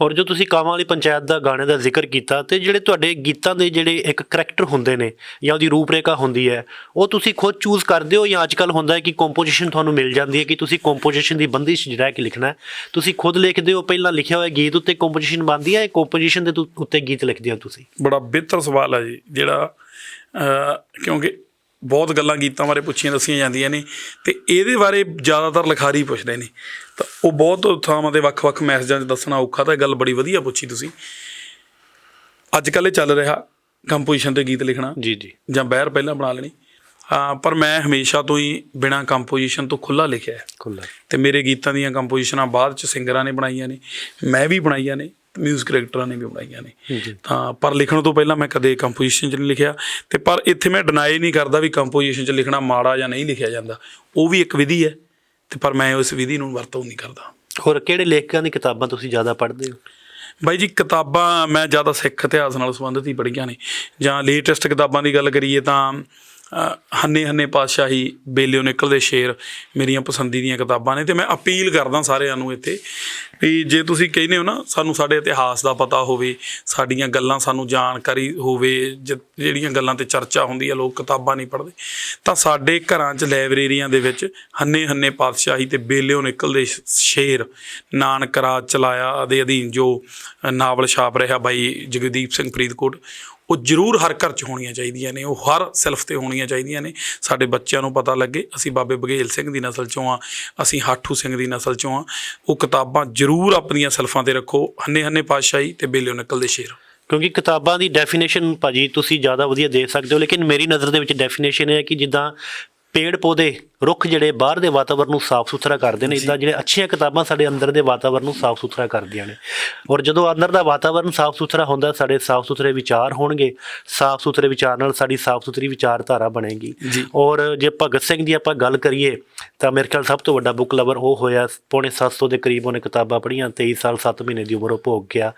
Speaker 1: ਔਰ ਜੋ ਤੁਸੀਂ ਕਾਵਾਂ ਵਾਲੀ ਪੰਚਾਇਤ ਦਾ ਗਾਣੇ ਦਾ ਜ਼ਿਕਰ ਕੀਤਾ ਤੇ ਜਿਹੜੇ ਤੁਹਾਡੇ ਗੀਤਾਂ ਦੇ ਜਿਹੜੇ ਇੱਕ ਕਰੈਕਟਰ ਹੁੰਦੇ ਨੇ ਜਾਂ ਉਹਦੀ ਰੂਪਰੇਖਾ ਹੁੰਦੀ ਹੈ, ਉਹ ਤੁਸੀਂ ਖੁਦ ਚੂਜ਼ ਕਰਦੇ ਹੋ ਜਾਂ ਅੱਜਕੱਲ ਹੁੰਦਾ ਹੈ ਕਿ ਕੰਪੋਜੀਸ਼ਨ ਤੁਹਾਨੂੰ ਮਿਲ ਜਾਂਦੀ ਹੈ ਕਿ ਤੁਸੀਂ ਕੰਪੋਜੀਸ਼ਨ ਦੀ ਬੰਦਿਸ਼ ਜਿਹੜਾ ਰਹਿ ਕੇ ਲਿਖਣਾ ਤੁਸੀਂ ਖੁਦ ਲਿਖਦੇ ਹੋ, ਪਹਿਲਾਂ ਲਿਖਿਆ ਹੋਇਆ ਗੀਤ ਉੱਤੇ ਕੰਪੋਜੀਸ਼ਨ ਬਣਦੀ ਹੈ ਕੰਪੋਜੀਸ਼ਨ ਦੇ ਉੱਤੇ ਗੀਤ ਲਿਖਦੇ ਹੋ ਤੁਸੀਂ?
Speaker 2: ਬੜਾ ਬਿਹਤਰ ਸਵਾਲ ਹੈ ਜੀ, ਜਿਹੜਾ ਕਿਉਂਕਿ ਬਹੁਤ ਗੱਲਾਂ ਗੀਤਾਂ ਬਾਰੇ ਪੁੱਛੀਆਂ ਦੱਸੀਆਂ ਜਾਂਦੀਆਂ ਨੇ ਤੇ ਇਹਦੇ ਬਾਰੇ ਜ਼ਿਆਦਾਤਰ ਲਿਖਾਰੀ ਪੁੱਛਦੇ ਨੇ। ਤਾਂ ਉਹ ਬਹੁਤ ਥਾਵਾਂ ਤੇ ਵੱਖ-ਵੱਖ ਮੈਸੇਜਾਂ 'ਚ ਦੱਸਣਾ ਔਖਾ ਤਾਂ ਗੱਲ ਬੜੀ ਵਧੀਆ ਪੁੱਛੀ ਤੁਸੀਂ। ਅੱਜ ਕੱਲ੍ਹ ਚੱਲ ਰਿਹਾ ਕੰਪੋਜੀਸ਼ਨ ਤੇ ਗੀਤ ਲਿਖਣਾ।
Speaker 1: ਜੀ ਜੀ।
Speaker 2: ਜਾਂ ਬਹਿਰ ਪਹਿਲਾਂ ਬਣਾ ਲੈਣੀ। ਹਾਂ ਪਰ ਮੈਂ ਹਮੇਸ਼ਾ ਤੋਂ ਹੀ ਬਿਨਾਂ ਕੰਪੋਜੀਸ਼ਨ ਤੋਂ ਖੁੱਲਾ ਲਿਖਿਆ ਹੈ।
Speaker 1: ਖੁੱਲਾ
Speaker 2: ਤੇ ਮੇਰੇ ਗੀਤਾਂ ਦੀਆਂ ਕੰਪੋਜੀਸ਼ਨਾਂ ਬਾਅਦ ਚ ਸਿੰਗਰਾਂ ਨੇ ਬਣਾਈਆਂ ਨੇ ਮੈਂ ਵੀ ਬਣਾਈਆਂ ਨੇ। ਮਿਊਜ਼ਿਕ ਡਾਇਰੈਕਟਰਾਂ ਨੇ ਵੀ ਬਣਾਈਆਂ ਨੇ। ਤਾਂ ਪਰ ਲਿਖਣ ਤੋਂ ਪਹਿਲਾਂ ਮੈਂ ਕਦੇ ਕੰਪੋਜੀਸ਼ਨ 'ਚ ਨਹੀਂ ਲਿਖਿਆ ਤੇ ਪਰ ਇੱਥੇ ਮੈਂ ਡਿਨਾਈ ਨਹੀਂ ਕਰਦਾ ਵੀ ਕੰਪੋਜੀਸ਼ਨ 'ਚ ਲਿਖਣਾ ਮਾੜਾ ਜਾਂ ਨਹੀਂ ਲਿਖਿਆ ਜਾਂਦਾ। ਉਹ ਵੀ ਇੱਕ ਵਿਧੀ ਹੈ ਤੇ ਪਰ ਮੈਂ ਉਸ ਵਿਧੀ ਨੂੰ ਵਰਤੋਂ ਨਹੀਂ ਕਰਦਾ।
Speaker 1: ਹੋਰ ਕਿਹੜੇ ਲੇਖਕਾਂ ਦੀ ਕਿਤਾਬਾਂ ਤੁਸੀਂ ਜ਼ਿਆਦਾ ਪੜ੍ਹਦੇ ਹੋ?
Speaker 2: ਬਾਈ ਜੀ ਕਿਤਾਬਾਂ ਮੈਂ ਜ਼ਿਆਦਾ ਸਿੱਖ ਇਤਿਹਾਸ ਨਾਲ ਸੰਬੰਧਿਤ ਹੀ ਪੜ੍ਹੀਆਂ ਨੇ। ਜਾਂ ਲੇਟੈਸਟ ਕਿਤਾਬਾਂ ਦੀ ਗੱਲ ਕਰੀਏ ਤਾਂ ਹੰਨੇ ਹੰਨੇ ਪਾਤਸ਼ਾਹੀ ਬੇਲਿਓ ਨਿਕਲਦੇ ਸ਼ੇਰ ਮੇਰੀਆਂ ਪਸੰਦੀ ਦੀਆਂ ਕਿਤਾਬਾਂ ਨੇ ਤੇ ਮੈਂ ਅਪੀਲ ਕਰਦਾ ਸਾਰਿਆਂ ਨੂੰ ਇੱਥੇ ਵੀ ਜੇ ਤੁਸੀਂ ਕਹਿੰਦੇ ਹੋ ਨਾ ਸਾਨੂੰ ਸਾਡੇ ਇਤਿਹਾਸ ਦਾ ਪਤਾ ਹੋਵੇ, ਸਾਡੀਆਂ ਗੱਲਾਂ ਸਾਨੂੰ ਜਾਣਕਾਰੀ ਹੋਵੇ, ਜ- ਜਿਹੜੀਆਂ ਗੱਲਾਂ ਤੇ ਚਰਚਾ ਹੁੰਦੀ ਹੈ ਲੋਕ ਕਿਤਾਬਾਂ ਨਹੀਂ ਪੜ੍ਹਦੇ, ਤਾਂ ਸਾਡੇ ਘਰਾਂ 'ਚ ਲਾਇਬ੍ਰੇਰੀਆਂ ਦੇ ਵਿੱਚ ਹੰਨੇ ਹੰਨੇ ਪਾਤਸ਼ਾਹੀ ਤੇ ਬੇਲਿਓ ਨਿਕਲਦੇ ਸ਼ੇਰ ਨਾਨਕ ਰਾਜ ਚਲਾਇਆ ਦੇ ਅਧੀਨ ਜੋ ਨਾਵਲ ਛਾਪ ਰਿਹਾ ਬਾਈ ਜਗਦੀਪ ਸਿੰਘ ਫਰੀਦਕੋਟ ਉਹ ਜ਼ਰੂਰ ਹਰ ਘਰ 'ਚ ਹੋਣੀਆਂ ਚਾਹੀਦੀਆਂ ਨੇ, ਉਹ ਹਰ ਸੈਲਫ ਤੇ ਹੋਣੀਆਂ ਚਾਹੀਦੀਆਂ ਨੇ। ਸਾਡੇ ਬੱਚਿਆਂ ਨੂੰ ਪਤਾ ਲੱਗੇ, ਅਸੀਂ ਬਾਬੇ ਬਘੇਲ ਸਿੰਘ ਦੀ ਨਸਲ 'ਚੋਂ ਆ, ਅਸੀਂ ਹਾਠੂ ਸਿੰਘ ਦੀ ਨਸਲ 'ਚੋਂ ਆ। ਉਹ ਕਿਤਾਬਾਂ ਜ਼ਰੂਰ ਆਪਣੀਆਂ ਸੈਲਫਾਂ ਤੇ ਰੱਖੋ, ਹੰਨੇ ਹੰਨੇ ਪਾਤਸ਼ਾਹੀ ਤੇ ਬੇਲਿਓ ਨਕਲ ਦੇ ਸ਼ੇਰ।
Speaker 1: ਕਿਉਂਕਿ ਕਿਤਾਬਾਂ ਦੀ ਡੈਫੀਨੇਸ਼ਨ ਭਾਜੀ ਤੁਸੀਂ ਜ਼ਿਆਦਾ ਵਧੀਆ ਦੇ ਸਕਦੇ ਹੋ, ਲੇਕਿਨ ਮੇਰੀ ਨਜ਼ਰ ਦੇ ਵਿੱਚ ਡੈਫੀਨੇਸ਼ਨ ਇਹ ਹੈ ਕਿ ਜਿੱਦਾਂ ਪੇੜ ਪੌਦੇ ਰੁੱਖ ਜਿਹੜੇ ਬਾਹਰ ਦੇ ਵਾਤਾਵਰਣ ਨੂੰ ਸਾਫ਼ ਸੁਥਰਾ ਕਰਦੇ ਨੇ ਇਦਾਂ ਜਿਹੜੇ ਅੱਛੀਆਂ ਕਿਤਾਬਾਂ ਸਾਡੇ ਅੰਦਰ ਦੇ ਵਾਤਾਵਰਣ ਨੂੰ ਸਾਫ਼ ਸੁਥਰਾ ਕਰਦੀਆਂ ਨੇ। ਔਰ ਜਦੋਂ ਅੰਦਰ ਦਾ ਵਾਤਾਵਰਣ ਸਾਫ਼ ਸੁਥਰਾ ਹੁੰਦਾ ਸਾਡੇ ਸਾਫ਼ ਸੁਥਰੇ ਵਿਚਾਰ ਹੋਣਗੇ ਸਾਫ਼ ਸੁਥਰੇ ਵਿਚਾਰ ਨਾਲ ਸਾਡੀ ਸਾਫ਼ ਸੁਥਰੀ ਵਿਚਾਰਧਾਰਾ ਬਣੇਗੀ। ਔਰ ਜੇ ਭਗਤ ਸਿੰਘ ਦੀ ਆਪਾਂ ਗੱਲ ਕਰੀਏ ਤਾਂ ਮੇਰੇ ਖਿਆਲ ਸਭ ਤੋਂ ਵੱਡਾ ਬੁੱਕ ਲਵਰ ਉਹ ਹੋਇਆ ਪੌਣੇ 700 ਦੇ ਕਰੀਬ ਉਹਨੇ ਕਿਤਾਬਾਂ ਪੜ੍ਹੀਆਂ 23 ਸਾਲ 7 ਮਹੀਨੇ ਦੀ ਉਮਰ ਉਹ ਭੋਗ ਗਿਆ।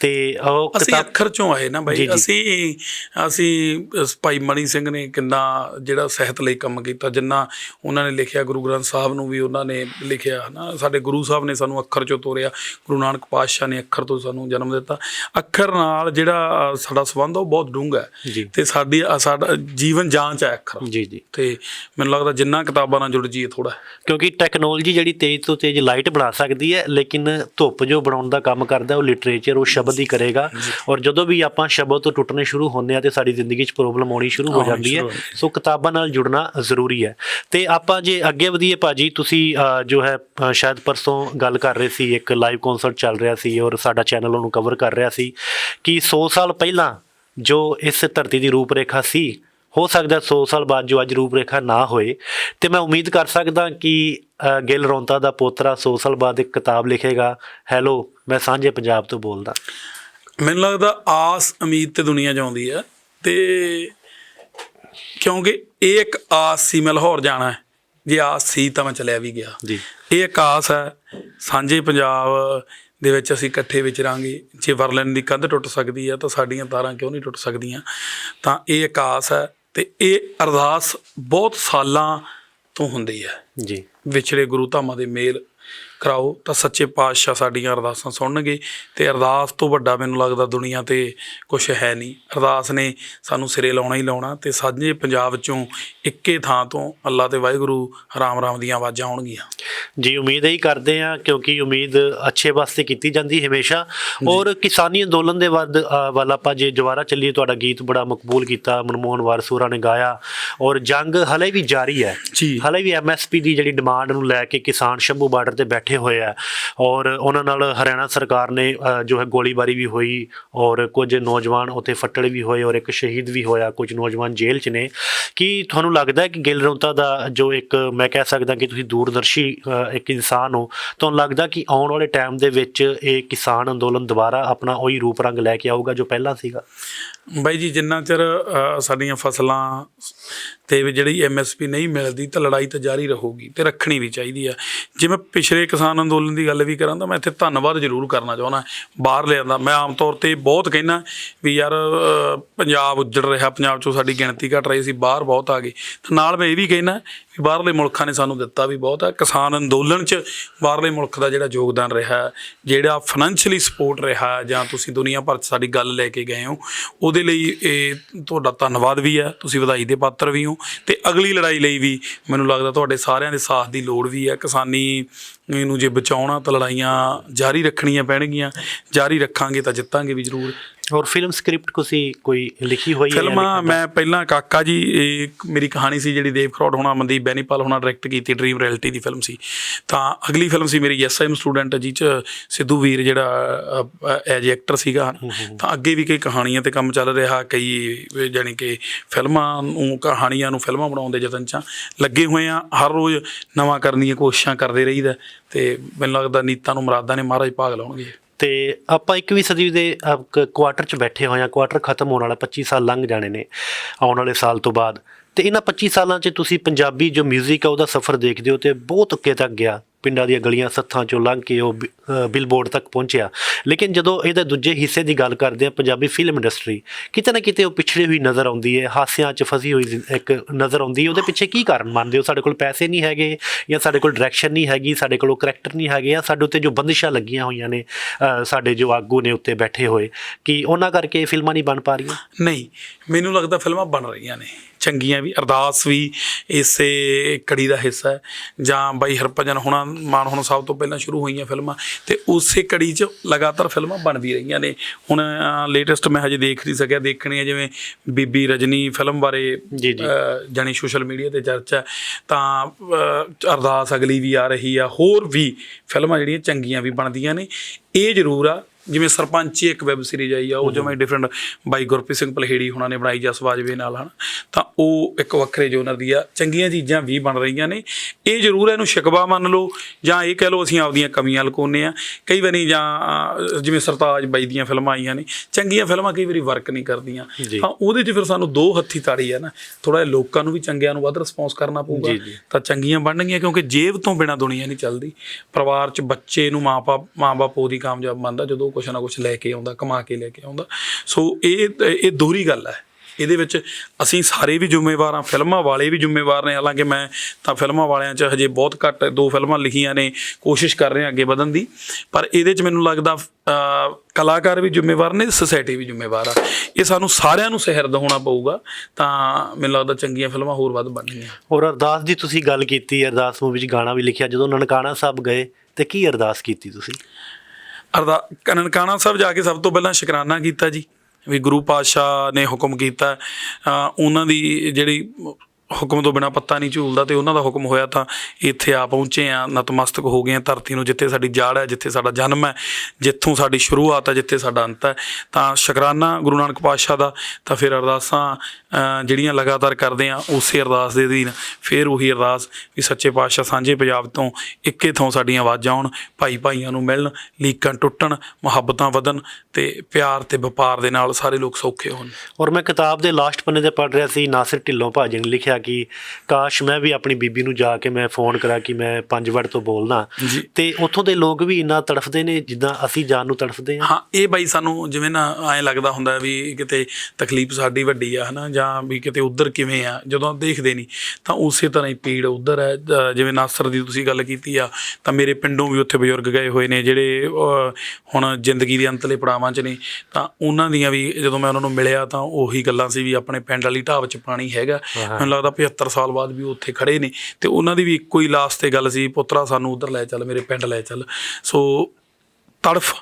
Speaker 1: ਤੇ ਉਹ
Speaker 2: ਅਸੀਂ
Speaker 1: ਕਿਤਾਬ
Speaker 2: ਅੱਖਰ ਚੋਂ ਆਏ ਨਾ ਬਾਈ। ਅਸੀਂ ਅਸ ਭਾਈ ਮਣੀ ਸਿੰਘ ਨੇ ਕਿੰਨਾ ਜਿਹੜਾ ਸਾਹਿਤ ਲਈ ਕੰਮ ਕੀਤਾ ਜਿੰਨਾ ਉਹਨਾਂ ਨੇ ਲਿਖਿਆ ਗੁਰੂ ਗ੍ਰੰਥ ਸਾਹਿਬ ਨੂੰ ਵੀ ਉਹਨਾਂ ਨੇ ਲਿਖਿਆ ਨਾ ਸਾਡੇ ਗੁਰੂ ਸਾਹਿਬ ਨੇ ਸਾਨੂੰ ਅੱਖਰ ਚੋਂ ਤੋਰਿਆ ਗੁਰੂ ਨਾਨਕ ਪਾਤਸ਼ਾਹ ਨੇ ਅੱਖਰ ਤੋਂ ਸਾਨੂੰ ਜਨਮ ਦਿੱਤਾ। ਅੱਖਰ ਨਾਲ ਜਿਹੜਾ ਸਾਡਾ ਸੰਬੰਧ ਉਹ ਬਹੁਤ ਡੂੰਘਾ ਹੈ। ਤੇ ਸਾਡੀ ਸਾਡਾ ਜੀਵਨ ਜਾਂਚ ਹੈ ਅੱਖਰ
Speaker 1: ਜੀ ਜੀ।
Speaker 2: ਤੇ ਮੈਨੂੰ ਲੱਗਦਾ ਜਿੰਨਾ ਕਿਤਾਬਾਂ ਨਾਲ ਜੁੜ ਜੀਏ ਥੋੜਾ
Speaker 1: ਕਿਉਂਕਿ ਟੈਕਨੋਲੋਜੀ ਜਿਹੜੀ ਤੇਜ਼ ਤੋਂ ਤੇਜ਼ ਲਾਈਟ ਬਣਾ ਸਕਦੀ ਹੈ ਲੇਕਿਨ ਧੁੱਪ ਜੋ ਬਣਾਉਣ ਦਾ ਕੰਮ ਕਰਦਾ ਉਹ ਲਿਟਰੇਚਰ ਉਹ ਸ਼ਬਦ ਹੀ ਕਰੇਗਾ। ਔਰ ਜਦੋਂ ਵੀ ਆਪਾਂ ਸ਼ਬਦ ਤੋਂ ਟੁੱਟਣੇ ਸ਼ੁਰੂ ਹੁੰਦੇ ਆ ਤੇ ਸਾਡੀ ਜ਼ਿੰਦਗੀ 'ਚ ਪ੍ਰੋਬਲਮ ਆਉਣੀ ਸ਼ੁਰੂ ਹੋ ਜਾਂਦੀ ਹੈ। ਸੋ ਕਿਤਾਬਾਂ ਨਾਲ ਜੁੜਨਾ ਜ਼ਰੂਰੀ ਹੈ। ਤੇ ਆਪਾਂ ਜੇ ਅੱਗੇ ਵਧੀਏ ਭਾਜੀ ਤੁਸੀਂ ਜੋ ਹੈ ਸ਼ਾਇਦ ਪਰਸੋਂ ਗੱਲ ਕਰ ਰਹੇ ਸੀ ਇੱਕ ਲਾਈਵ ਕਨਸਰਟ ਚੱਲ ਰਿਹਾ ਸੀ ਔਰ ਸਾਡਾ ਚੈਨਲ ਉਹਨੂੰ ਕਵਰ ਕਰ ਰਿਹਾ ਸੀ ਕਿ 100 ਸਾਲ ਪਹਿਲਾਂ ਜੋ ਇਸ ਧਰਤੀ ਦੀ ਰੂਪਰੇਖਾ ਸੀ ਹੋ ਸਕਦਾ 100 ਸਾਲ ਬਾਅਦ ਜੋ ਅੱਜ ਰੂਪਰੇਖਾ ਨਾ ਹੋਏ। ਤੇ ਮੈਂ ਉਮੀਦ ਕਰ ਸਕਦਾ ਕਿ ਅ, ਗਿੱਲ ਰੌਂਤਾ ਦਾ ਪੋਤਰਾ 100 ਸਾਲ ਬਾਅਦ ਇੱਕ ਕਿਤਾਬ ਲਿਖੇਗਾ। ਹੈਲੋ ਮੈਂ ਸਾਂਝੇ ਪੰਜਾਬ ਤੋਂ ਬੋਲਦਾ।
Speaker 2: ਮੈਨੂੰ ਲੱਗਦਾ ਆਸ ਉਮੀਦ ਤੇ ਦੁਨੀਆ ਜਾਉਂਦੀ ਹੈ। ਤੇ ਕਿਉਂਕਿ ਇਹ ਇੱਕ ਆਸ ਸੀ ਮੈਂ ਲਾਹੌਰ ਜਾਣਾ ਹੈ। ਜੇ ਆਸ ਸੀ ਤਾਂ ਮੈਂ ਚਲਿਆ ਵੀ ਗਿਆ।
Speaker 1: ਜੀ।
Speaker 2: ਇਹ ਇੱਕ ਆਸ ਹੈ ਸਾਂਝੇ ਪੰਜਾਬ ਦੇ ਵਿੱਚ ਅਸੀਂ ਇਕੱਠੇ ਵਿਚਰਾਂਗੇ। ਜੇ ਵਰਲਨ ਦੀ ਕੰਧ ਟੁੱਟ ਸਕਦੀ ਹੈ ਤਾਂ ਸਾਡੀਆਂ ਤਾਰਾਂ ਕਿਉਂ ਨਹੀਂ ਟੁੱਟ ਸਕਦੀਆਂ? ਤਾਂ ਇਹ ਇੱਕ ਆਸ ਹੈ ਤੇ ਇਹ ਅਰਦਾਸ ਬਹੁਤ ਸਾਲਾਂ ਤੋਂ ਹੁੰਦੀ ਹੈ।
Speaker 1: ਜੀ।
Speaker 2: ਵਿਛੜੇ ਗੁਰੂ ਧਾਮਾਂ ਦੇ ਮੇਲ ਕਰਾਓ ਤਾਂ ਸੱਚੇ ਪਾਤਸ਼ਾਹ ਸਾਡੀਆਂ ਅਰਦਾਸਾਂ ਸੁਣਨਗੇ ਤੇ ਅਰਦਾਸ ਤੋਂ ਵੱਡਾ ਮੈਨੂੰ ਲੱਗਦਾ ਦੁਨੀਆ ਤੇ ਕੁਝ ਹੈ ਨਹੀਂ। ਅਰਦਾਸ ਨੇ ਸਾਨੂੰ ਸਿਰੇ ਲਾਉਣਾ ਹੀ ਲਾਉਣਾ ਤੇ ਸਾਂਝੇ ਪੰਜਾਬ ਚੋਂ ਇੱਕੇ ਥਾਂ ਤੋਂ ਅੱਲਾ ਤੇ ਵਾਹਿਗੁਰੂ ਰਾਮ ਰਾਮ ਦੀਆਂ ਆਵਾਜ਼ਾਂ ਆਉਣਗੀਆਂ।
Speaker 1: ਜੀ ਉਮੀਦ ਇਹੀ ਕਰਦੇ ਆ ਕਿਉਂਕਿ ਉਮੀਦ ਅੱਛੇ ਵਾਸਤੇ ਕੀਤੀ ਜਾਂਦੀ ਹਮੇਸ਼ਾ। ਔਰ ਕਿਸਾਨੀ ਅੰਦੋਲਨ ਦੇ ਵੱਧ ਵੱਲ ਆਪਾਂ ਜੇ ਦੁਬਾਰਾ ਚੱਲੀਏ ਤੁਹਾਡਾ ਗੀਤ ਬੜਾ ਮਕਬੂਲ ਕੀਤਾ ਮਨਮੋਹਨ ਵਾਰਸੂਰਾ ਨੇ ਗਾਇਆ। ਔਰ ਜੰਗ ਹਲੇ ਵੀ ਜਾਰੀ ਹੈ।
Speaker 2: ਜੀ।
Speaker 1: ਹਲੇ ਵੀ ਐਮਐਸਪੀ ਦੀ ਜਿਹੜੀ ਡਿਮਾਂਡ ਨੂੰ ਲੈ ਕੇ ਕਿਸਾਨ ਸ਼ੰਭੂ ਬਾਰਡਰ ਤੇ ਬੈਠੇ ਹੋਏ ਆ। ਔਰ ਉਹਨਾਂ ਨਾਲ ਹਰਿਆਣਾ ਸਰਕਾਰ ਨੇ ਜੋ ਹੈ ਗੋਲੀਬਾਰੀ ਵੀ ਹੋਈ ਔਰ ਕੁਝ ਨੌਜਵਾਨ ਉੱਥੇ ਫੱਟੜ ਵੀ ਹੋਏ ਔਰ ਇੱਕ ਸ਼ਹੀਦ ਵੀ ਹੋਇਆ, ਕੁਝ ਨੌਜਵਾਨ ਜੇਲ੍ਹ 'ਚ ਨੇ। ਕੀ ਤੁਹਾਨੂੰ ਲੱਗਦਾ ਹੈ ਕਿ ਗਿੱਲ ਰੌਂਤਾ ਦਾ ਜੋ ਇੱਕ, ਮੈਂ ਕਹਿ ਸਕਦਾ ਕਿ ਤੁਸੀਂ ਦੂਰਦਰਸ਼ੀ ਇੱਕ ਇਨਸਾਨ ਹੋ, ਤੁਹਾਨੂੰ ਲੱਗਦਾ ਕਿ ਆਉਣ ਵਾਲੇ ਟਾਈਮ ਦੇ ਵਿੱਚ ਇਹ ਕਿਸਾਨ ਅੰਦੋਲਨ ਦੁਬਾਰਾ ਆਪਣਾ ਉਹੀ ਰੂਪ ਰੰਗ ਲੈ ਕੇ ਆਊਗਾ ਜੋ ਪਹਿਲਾਂ ਸੀਗਾ?
Speaker 2: ਬਾਈ ਜੀ, ਜਿੰਨਾ ਚਿਰ ਸਾਡੀਆਂ ਫਸਲਾਂ ਤੇ ਵੀ ਜਿਹੜੀ ਐਮਐਸਪੀ ਨਹੀਂ ਮਿਲਦੀ ਤਾਂ ਲੜਾਈ ਤਾਂ ਜਾਰੀ ਰਹੂਗੀ ਤੇ ਰੱਖਣੀ ਵੀ ਚਾਹੀਦੀ ਆ। ਜਿਵੇਂ ਪਿਛਲੇ ਕਿਸਾਨ ਅੰਦੋਲਨ ਦੀ ਗੱਲ ਵੀ ਕਰਾਂ ਤਾਂ ਮੈਂ ਇੱਥੇ ਧੰਨਵਾਦ ਜ਼ਰੂਰ ਕਰਨਾ ਚਾਹੁੰਦਾ, ਬਾਹਰ ਲਿਆਂਦਾ। ਮੈਂ ਆਮ ਤੌਰ ਤੇ ਬਹੁਤ ਕਹਿਣਾ ਵੀ ਯਾਰ ਪੰਜਾਬ ਉੱਜੜ ਰਿਹਾ, ਪੰਜਾਬ ਚੋਂ ਸਾਡੀ ਗਿਣਤੀ ਘਟ ਰਹੀ ਸੀ, ਬਾਹਰ ਬਹੁਤ ਆ ਗਏ। ਤੇ ਨਾਲ ਮੈਂ ਇਹ ਵੀ ਕਹਿਣਾ ਵੀ ਬਾਹਰਲੇ ਮੁਲਕਾਂ ਨੇ ਸਾਨੂੰ ਦਿੱਤਾ ਵੀ ਬਹੁਤ ਹੈ ਕਿਸਾਨ ਅੰਦੋਲਨ 'ਚ ਬਾਹਰਲੇ ਮੁਲਕ ਦਾ ਜਿਹੜਾ ਯੋਗਦਾਨ ਰਿਹਾ, ਜਿਹੜਾ ਫਾਈਨੈਂਸ਼ੀਅਲੀ ਸਪੋਰਟ ਰਿਹਾ, ਜਾਂ ਤੁਸੀਂ ਦੁਨੀਆ ਭਰ 'ਚ ਸਾਡੀ ਗੱਲ ਲੈ ਕੇ ਗਏ ਹੋ ਉਹਦੇ ਲਈ ਇਹ ਤੁਹਾਡਾ ਧੰਨਵਾਦ ਵੀ ਹੈ, ਤੁਸੀਂ ਵਧਾਈ ਦੇ ਪਾਤਰ ਵੀ ਹੋ ਤੇ ਅਗਲੀ ਲੜਾਈ ਲਈ ਵੀ ਮੈਨੂੰ ਲੱਗਦਾ ਤੁਹਾਡੇ ਸਾਰਿਆਂ ਦੇ ਸਾਥ ਦੀ ਲੋੜ ਵੀ ਹੈ। ਕਿਸਾਨੀ ਨੂੰ ਜੇ ਬਚਾਉਣਾ ਤਾਂ ਲੜਾਈਆਂ ਜਾਰੀ ਰੱਖਣੀਆਂ ਪੈਣਗੀਆਂ, ਜਾਰੀ ਰੱਖਾਂਗੇ ਤਾਂ ਜਿੱਤਾਂਗੇ ਵੀ ਜ਼ਰੂਰ।
Speaker 1: ਔਰ ਫਿਲਮ ਸਕ੍ਰਿਪਟ ਤੁਸੀਂ ਕੋਈ ਲਿਖੀ ਹੋਈ ਹੈ
Speaker 2: ਫਿਲਮਾਂ? ਮੈਂ ਪਹਿਲਾਂ ਕਾਕਾ ਜੀ ਇੱਕ ਮੇਰੀ ਕਹਾਣੀ ਸੀ ਜਿਹੜੀ ਦੇਵ ਖਰੋੜ ਹੋਣਾ ਮਨਦੀਪ ਬੈਨੀਪਾਲ ਹੋਣਾ ਡਾਇਰੈਕਟ ਕੀਤੀ ਡ੍ਰੀਮ ਰਿਐਲਿਟੀ ਦੀ ਫਿਲਮ ਸੀ। ਤਾਂ ਅਗਲੀ ਫਿਲਮ ਸੀ ਮੇਰੀ ਐਸਆਈਐਮ ਸਟੂਡੈਂਟ ਜੀ ਚ ਸਿੱਧੂ ਵੀਰ ਜਿਹੜਾ ਐਜ ਐਕਟਰ ਸੀਗਾ। ਤਾਂ ਅੱਗੇ ਵੀ ਕਈ ਕਹਾਣੀਆਂ ਤੇ ਕੰਮ ਚੱਲ ਰਿਹਾ ਕਈ ਜਾਣੀ ਕਿ ਫਿਲਮਾਂ ਨੂੰ ਕਹਾਣੀਆਂ ਨੂੰ ਫਿਲਮਾਂ ਬਣਾਉਣ ਦੇ ਯਤਨ ਚ ਲੱਗੇ ਹੋਏ ਆ ਹਰ ਰੋਜ਼ ਨਵਾਂ ਕਰਨ ਦੀਆਂ ਕੋਸ਼ਿਸ਼ਾਂ ਕਰਦੇ ਰਹੀਦਾ। ਤੇ ਮੈਨੂੰ ਲੱਗਦਾ ਨੀਤਾਂ ਨੂੰ ਮੁਰਾਦਾਂ ਨੇ ਮਹਾਰਾਜ ਭਾਗ ਲਾਉਣਗੇ
Speaker 1: ਤੇ ਆਪਾਂ 21ਵੀਂ ਸਦੀ ਦੇ ਕੁਆਟਰ 'ਚ ਬੈਠੇ ਹੋਏ ਹਾਂ ਕੁਆਟਰ ਖਤਮ ਹੋਣ ਵਾਲਾ 25 ਸਾਲ ਲੰਘ ਜਾਣੇ ਨੇ, ਆਉਣ ਵਾਲੇ ਸਾਲ ਤੋਂ ਬਾਅਦ। ਤੇ ਇਹਨਾਂ 25 ਸਾਲਾਂ 'ਚ ਤੁਸੀਂ ਪੰਜਾਬੀ ਜੋ 뮤직 ਆ, ਉਹਦਾ ਸਫ਼ਰ ਦੇਖਦੇ ਹੋ ਤੇ ਬਹੁਤ ਅੱਗੇ ਤੱਕ ਗਿਆ। ਪਿੰਡਾਂ ਦੀਆਂ ਗਲੀਆਂ ਸੱਥਾਂ ਚੋਂ ਲੰਘ ਕੇ ਉਹ ਬਿਲਬੋਰਡ ਤੱਕ ਪਹੁੰਚਿਆ। ਲੇਕਿਨ ਜਦੋਂ ਇਹਦੇ ਦੂਜੇ ਹਿੱਸੇ ਦੀ ਗੱਲ ਕਰਦੇ ਆ ਪੰਜਾਬੀ ਫਿਲਮ ਇੰਡਸਟਰੀ ਕਿਤੇ ਨਾ ਕਿਤੇ ਉਹ ਪਿਛੜੀ ਹੋਈ ਨਜ਼ਰ ਆਉਂਦੀ ਹੈ, ਹਾਸਿਆਂ 'ਚ ਫਸੀ ਹੋਈ ਇੱਕ ਨਜ਼ਰ ਆਉਂਦੀ ਹੈ। ਉਹਦੇ ਪਿੱਛੇ ਕੀ ਕਾਰਨ ਮੰਨਦੇ ਹੋ? ਸਾਡੇ ਕੋਲ ਪੈਸੇ ਨਹੀਂ ਹੈਗੇ ਜਾਂ ਸਾਡੇ ਕੋਲ ਡਾਇਰੈਕਸ਼ਨ ਨਹੀਂ ਹੈਗੀ, ਸਾਡੇ ਕੋਲ ਕਰੈਕਟਰ ਨਹੀਂ ਹੈਗੇ ਜਾਂ ਸਾਡੇ ਉੱਤੇ ਜੋ ਬੰਦਿਸ਼ਾਂ ਲੱਗੀਆਂ ਹੋਈਆਂ ਨੇ ਸਾਡੇ ਜੋ ਆਗੂ ਨੇ ਉੱਤੇ ਬੈਠੇ ਹੋਏ, ਕਿ ਉਹਨਾਂ ਕਰਕੇ ਫਿਲਮਾਂ ਨਹੀਂ ਬਣ ਪਾ ਰਹੀਆਂ?
Speaker 2: ਨਹੀਂ, ਮੈਨੂੰ ਲੱਗਦਾ ਫਿਲਮਾਂ ਬਣ ਰਹੀਆਂ ਨੇ। ਚੰਗੀਆਂ ਵੀ ਅਰਦਾਸ ਵੀ ਇਸੇ ਕੜੀ ਦਾ ਹਿੱਸਾ ਹੈ ਜਾਂ ਬਾਈ ਹਰਭਜਨ ਹੁਣਾਂ ਮਾਨ ਹੁਣ ਸਭ ਤੋਂ ਪਹਿਲਾਂ ਸ਼ੁਰੂ ਹੋਈਆਂ ਫਿਲਮਾਂ ਤੇ ਉਸੇ ਕੜੀ 'ਚ ਲਗਾਤਾਰ ਫਿਲਮਾਂ ਬਣ ਵੀ ਰਹੀਆਂ ਨੇ ਹੁਣ ਲੇਟੈਸਟ ਮੈਂ ਹਜੇ ਦੇਖ ਨਹੀਂ ਸਕਿਆ ਦੇਖਣੀਆਂ ਜਿਵੇਂ ਬੀਬੀ ਰਜਨੀ ਫਿਲਮ ਬਾਰੇ
Speaker 1: ਜੀ, ਜੀ।
Speaker 2: ਅ, ਜਾਣੀ ਸੋਸ਼ਲ ਮੀਡੀਆ ਤੇ ਚਰਚਾ ਹੈ। ਤਾਂ ਅਰਦਾਸ ਅਗਲੀ ਵੀ ਆ ਰਹੀ ਆ ਹੋਰ ਵੀ ਫਿਲਮਾਂ ਜਿਹੜੀਆਂ ਚੰਗੀਆਂ ਵੀ ਬਣਦੀਆਂ ਨੇ ਇਹ ਜ਼ਰੂਰ ਆ ਜਿਵੇਂ ਸਰਪੰਚੀ ਇੱਕ ਵੈਬ ਸੀਰੀਜ਼ ਆਈ ਆ ਉਹ ਜਿਵੇਂ ਡਿਫਰੈਂਟ ਬਾਈ ਗੁਰਪ੍ਰੀਤ ਸਿੰਘ ਪਲਹੇੜੀ ਹੁਣਾਂ ਨੇ ਬਣਾਈ ਜਸ ਬਾਜਵੇ ਨਾਲ ਹਨ? ਤਾਂ ਉਹ ਇੱਕ ਵੱਖਰੇ ਜੋਨਰ ਦੀ ਆ। ਚੰਗੀਆਂ ਚੀਜ਼ਾਂ ਵੀ ਬਣ ਰਹੀਆਂ ਨੇ। ਇਹ ਜ਼ਰੂਰ ਹੈ, ਇਹਨੂੰ ਸ਼ਿਕਵਾ ਮੰਨ ਲਓ ਜਾਂ ਇਹ ਕਹਿ ਲਓ ਅਸੀਂ ਆਪਦੀਆਂ ਕਮੀਆਂ ਲੁਕਾਉਂਦੇ ਆ। ਕਈ ਵਾਰੀ ਜਾਂ ਜਿਵੇਂ ਸਰਤਾਜ ਬਾਈ ਦੀਆਂ ਫਿਲਮਾਂ ਆਈਆਂ ਨੇ ਚੰਗੀਆਂ ਫਿਲਮਾਂ ਕਈ ਵਾਰੀ ਵਰਕ ਨਹੀਂ ਕਰਦੀਆਂ। ਤਾਂ ਉਹਦੇ 'ਚ ਫਿਰ ਸਾਨੂੰ ਦੋ ਹੱਥੀ ਤਾੜੀ ਆ ਨਾ। ਥੋੜਾ ਜਿਹਾ ਲੋਕਾਂ ਨੂੰ ਵੀ ਚੰਗਿਆਂ ਨੂੰ ਵੱਧ ਰਿਸਪੌਂਸ ਕਰਨਾ ਪਊਗਾ। ਤਾਂ ਚੰਗੀਆਂ ਬਣਨਗੀਆਂ ਕਿਉਂਕਿ ਜੇਬ ਤੋਂ ਬਿਨਾ ਦੁਨੀਆ ਨਹੀਂ ਚੱਲਦੀ। ਪਰਿਵਾਰ 'ਚ ਬੱਚੇ ਨੂੰ ਮਾਪੇ ਮਾਂ-ਬਾਪ ਉਹਦੀ ਕਾਮਯਾਬ ਮੰਨਦਾ ਜਦੋਂ ਕੁਛ ਨਾ ਕੁਛ ਲੈ ਕੇ ਆਉਂਦਾ, ਕਮਾ ਕੇ ਲੈ ਕੇ ਆਉਂਦਾ। ਸੋ ਇਹ ਇਹ ਦੋਹਰੀ ਗੱਲ ਹੈ। ਇਹਦੇ ਵਿੱਚ ਅਸੀਂ ਸਾਰੇ ਵੀ ਜ਼ਿੰਮੇਵਾਰ ਹਾਂ, ਫਿਲਮਾਂ ਵਾਲੇ ਵੀ ਜ਼ਿੰਮੇਵਾਰ ਨੇ। ਹਾਲਾਂਕਿ ਮੈਂ ਤਾਂ ਫਿਲਮਾਂ ਵਾਲਿਆਂ 'ਚ ਹਜੇ ਬਹੁਤ ਘੱਟ ਦੋ ਫਿਲਮਾਂ ਲਿਖੀਆਂ ਨੇ, ਕੋਸ਼ਿਸ਼ ਕਰ ਰਹੇ ਹਾਂ ਅੱਗੇ ਵਧਣ ਦੀ। ਪਰ ਇਹਦੇ 'ਚ ਮੈਨੂੰ ਲੱਗਦਾ ਕਲਾਕਾਰ ਵੀ ਜ਼ਿੰਮੇਵਾਰ ਨੇ ਸੋਸਾਇਟੀ ਵੀ ਜ਼ਿੰਮੇਵਾਰ ਆ। ਇਹ ਸਾਨੂੰ ਸਾਰਿਆਂ ਨੂੰ ਸਹਿਰਦ ਹੋਣਾ ਪਊਗਾ। ਤਾਂ ਮੈਨੂੰ ਲੱਗਦਾ ਚੰਗੀਆਂ ਫਿਲਮਾਂ ਹੋਰ ਵੱਧ ਬਣਨਗੀਆਂ।
Speaker 1: ਔਰ ਅਰਦਾਸ ਦੀ ਤੁਸੀਂ ਗੱਲ ਕੀਤੀ, ਅਰਦਾਸ ਮੂਵੀ 'ਚ ਗਾਣਾ ਵੀ ਲਿਖਿਆ। ਜਦੋਂ ਨਨਕਾਣਾ ਸਾਹਿਬ ਗਏ, ਤੇ ਕੀ ਅਰਦਾਸ ਕੀਤੀ ਤੁਸੀਂ?
Speaker 2: ਅਰਦਾ ਨਨਕਾਣਾ ਸਾਹਿਬ ਜਾ ਕੇ ਸਭ ਤੋਂ ਪਹਿਲਾਂ ਸ਼ੁਕਰਾਨਾ ਕੀਤਾ ਜੀ, ਵੀ ਗੁਰੂ ਪਾਤਸ਼ਾਹ ਨੇ ਹੁਕਮ ਕੀਤਾ। ਉਹਨਾਂ ਦੀ ਜਿਹੜੀ ਹੁਕਮ ਤੋਂ ਬਿਨਾ ਪੱਤਾ ਨਹੀਂ ਝੂਲਦਾ ਤੇ ਉਹਨਾਂ ਦਾ ਹੁਕਮ ਹੋਇਆ ਤਾਂ ਇੱਥੇ ਆ ਪਹੁੰਚੇ ਆ ਨਤਮਸਤਕ ਹੋ ਗਏ ਆ ਧਰਤੀ ਨੂੰ, ਜਿੱਥੇ ਸਾਡੀ ਜੜ ਹੈ, ਜਿੱਥੇ ਸਾਡਾ ਜਨਮ ਹੈ, ਜਿੱਥੋਂ ਸਾਡੀ ਸ਼ੁਰੂਆਤ ਹੈ, ਜਿੱਥੇ ਸਾਡਾ ਅੰਤ ਹੈ। ਤਾਂ ਸ਼ੁਕਰਾਨਾ ਗੁਰੂ ਨਾਨਕ ਪਾਤਸ਼ਾਹ ਦਾ, ਤਾਂ ਫਿਰ ਅਰਦਾਸਾਂ ਜਿਹੜੀਆਂ ਲਗਾਤਾਰ ਕਰਦੇ ਆ ਉਸੇ ਅਰਦਾਸ ਦੇ ਅਧੀਨ ਫਿਰ ਉਹੀ ਅਰਦਾਸ ਵੀ ਸੱਚੇ ਪਾਤਸ਼ਾਹ ਸਾਂਝੇ ਪੰਜਾਬ ਤੋਂ ਇੱਕੇ ਥਾਂ ਸਾਡੀਆਂ ਆਵਾਜ਼ਾਂ ਆਉਣ, ਭਾਈ ਭਾਈਆਂ ਨੂੰ ਮਿਲਣ, ਲੀਕਾਂ ਟੁੱਟਣ, ਮੁਹੱਬਤਾਂ ਵਧਣ ਤੇ ਪਿਆਰ ਤੇ ਵਪਾਰ ਦੇ ਨਾਲ ਸਾਰੇ ਲੋਕ ਸੌਖੇ ਹੋਣ।
Speaker 1: ਔਰ ਮੈਂ ਕਿਤਾਬ ਦੇ ਲਾਸਟ ਪੰਨੇ ਤੇ ਪੜ੍ਹ ਰਿਹਾ ਸੀ, ਨਾਸਿਰ ਢਿੱਲੋਂ ਭਾਜੀ ਨੇ ਲਿਖਿਆ ਕਿ ਕਾਸ਼ ਮੈਂ ਵੀ ਆਪਣੀ ਬੀਬੀ ਨੂੰ ਜਾ ਕੇ ਮੈਂ ਫੋਨ ਕਰਾਂ ਕਿ ਮੈਂ ਪੰਜ ਵੜ ਤੋਂ ਬੋਲਦਾ। ਤੇ ਉੱਥੋਂ ਦੇ ਲੋਕ ਵੀ ਇੰਨਾ ਤੜਫਦੇ ਨੇ ਜਿੱਦਾਂ ਅਸੀਂ ਜਾਨ ਨੂੰ ਤੜਫਦੇ ਹਾਂ।
Speaker 2: ਹਾਂ ਇਹ ਬਾਈ ਸਾਨੂੰ ਜਿਵੇਂ ਨਾ ਐਂ ਲੱਗਦਾ ਹੁੰਦਾ ਵੀ ਕਿਤੇ ਤਕਲੀਫ ਸਾਡੀ ਵੱਡੀ ਆ ਹਨਾ ਜਾਂ ਵੀ ਕਿਤੇ ਉਧਰ ਕਿਵੇਂ ਆ ਜਦੋਂ ਦੇਖਦੇ ਨਹੀਂ ਤਾਂ ਉਸੇ ਤਰ੍ਹਾਂ ਹੀ ਪੀੜ ਉਧਰ ਹੈ। ਜਿਵੇਂ ਨਾਸਰ ਦੀ ਤੁਸੀਂ ਗੱਲ ਕੀਤੀ ਆ ਤਾਂ ਮੇਰੇ ਪਿੰਡੋਂ ਵੀ ਉੱਥੇ ਬਜ਼ੁਰਗ ਗਏ ਹੋਏ ਨੇ ਜਿਹੜੇ ਹੁਣ ਜ਼ਿੰਦਗੀ ਦੇ ਅੰਤਲੇ ਪੜਾਵਾਂ 'ਚ ਨੇ ਤਾਂ ਉਹਨਾਂ ਦੀਆਂ ਵੀ ਜਦੋਂ ਮੈਂ ਉਹਨਾਂ ਨੂੰ ਮਿਲਿਆ ਤਾਂ ਉਹੀ ਗੱਲਾਂ ਸੀ ਵੀ ਆਪਣੇ ਪਿੰਡ ਵਾਲੀ ਢਾਬ 'ਚ ਪਾਣੀ ਹੈਗਾ। ਮੈਨੂੰ ਲੱਗਦਾ 75 ਸਾਲ ਬਾਅਦ ਵੀ ਉਹ ਉੱਥੇ ਖੜੇ ਨੇ ਤੇ ਉਹਨਾਂ ਦੀ ਵੀ ਇੱਕੋ ਹੀ ਲਾਸਟ ਤੇ ਗੱਲ ਸੀ, ਪੁੱਤਰਾ ਸਾਨੂੰ ਉਧਰ ਲੈ ਚੱਲ, ਮੇਰੇ ਪਿੰਡ ਲੈ ਚੱਲ। ਸੋ ਤੜਫ